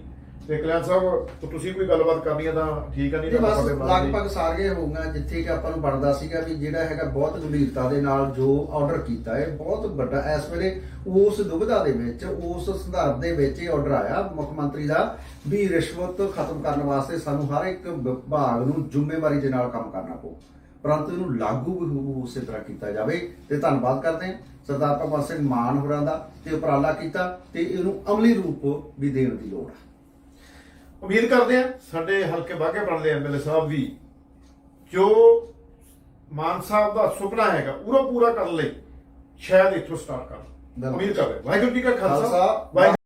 ਤੇ ਕਲਿਆਣ ਸਾਹਿਬ ਤੁਸੀਂ ਕੋਈ ਗੱਲਬਾਤ ਕਰਨੀ ਆ ਤਾਂ ਠੀਕ ਆ ਨਹੀਂ ਤਾਂ ਬਸ ਤੇ। ਲਗਭਗ ਸਾਰੇ ਹੋਊਗਾ ਜਿੱਥੇ ਕਿ ਆਪਾਂ ਨੂੰ ਬਣਦਾ ਸੀਗਾ ਵੀ ਜਿਹੜਾ ਹੈਗਾ ਬਹੁਤ ਗੰਭੀਰਤਾ ਦੇ ਨਾਲ ਜੋ ਆਰਡਰ ਕੀਤਾ ਹੈ ਬਹੁਤ ਵੱਡਾ ਇਸ ਵੇਲੇ ਉਸ ਦੁਬਿਧਾ ਦੇ ਵਿੱਚ ਉਸ ਸੰਦਰਭ ਦੇ ਵਿੱਚ ਇਹ ਆਰਡਰ ਆਇਆ। ਮੁੱਖ ਮੰਤਰੀ ਦਾ ਵੀ ਰਿਸ਼ਵਤ ਖਤਮ ਕਰਨ ਵਾਸਤੇ ਸਾਨੂੰ ਹਰ ਇੱਕ ਵਿਭਾਗ ਨੂੰ ਜ਼ਿੰਮੇਵਾਰੀ ਦੇ ਨਾਲ ਕੰਮ ਕਰਨਾ ਪਊ। ਪਰੰਤੂ ਇਹਨੂੰ ਲਾਗੂ ਵੀ ਹੋ- ਉਸੇ ਤਰ੍ਹਾਂ ਕੀਤਾ ਜਾਵੇ। ਤੇ ਧੰਨਵਾਦ ਕਰਦੇ ਹਾਂ ਸਰਦਾਰ ਭਗਵੰਤ ਸਿੰਘ ਮਾਨ ਹੋਰਾਂ ਦਾ ਤੇ ਉਪਰਾਲਾ ਕੀਤਾ ਤੇ ਇਹਨੂੰ ਅਮਲੀ ਰੂਪ ਵੀ ਦੇਣ ਦੀ ਲੋੜ ਹੈ ਉਮੀਦ ਕਰਦੇ ਆ ਸਾਡੇ ਹਲਕੇ ਬਾਗੇ ਬਣਦੇ ਐਮਐਲਏ ਸਾਹਿਬ ਵੀ। ਜੋ ਮਾਨ ਸਾਹਿਬ ਦਾ ਸੁਪਨਾ ਹੈਗਾ ਪੂਰਾ ਪੂਰਾ ਕਰਨ ਲਈ ਸ਼ਾਇਦ ਇੱਥੋਂ ਸਟਾਰਟ ਬਿਲਕੁਲ। ਉਮੀਦ ਕਰਦੇ ਵਾਹਿਗੁਰੂ ਜੀ ਕਾ ਖਾਲਸਾ, ਵਾਹਿਗੁਰੂ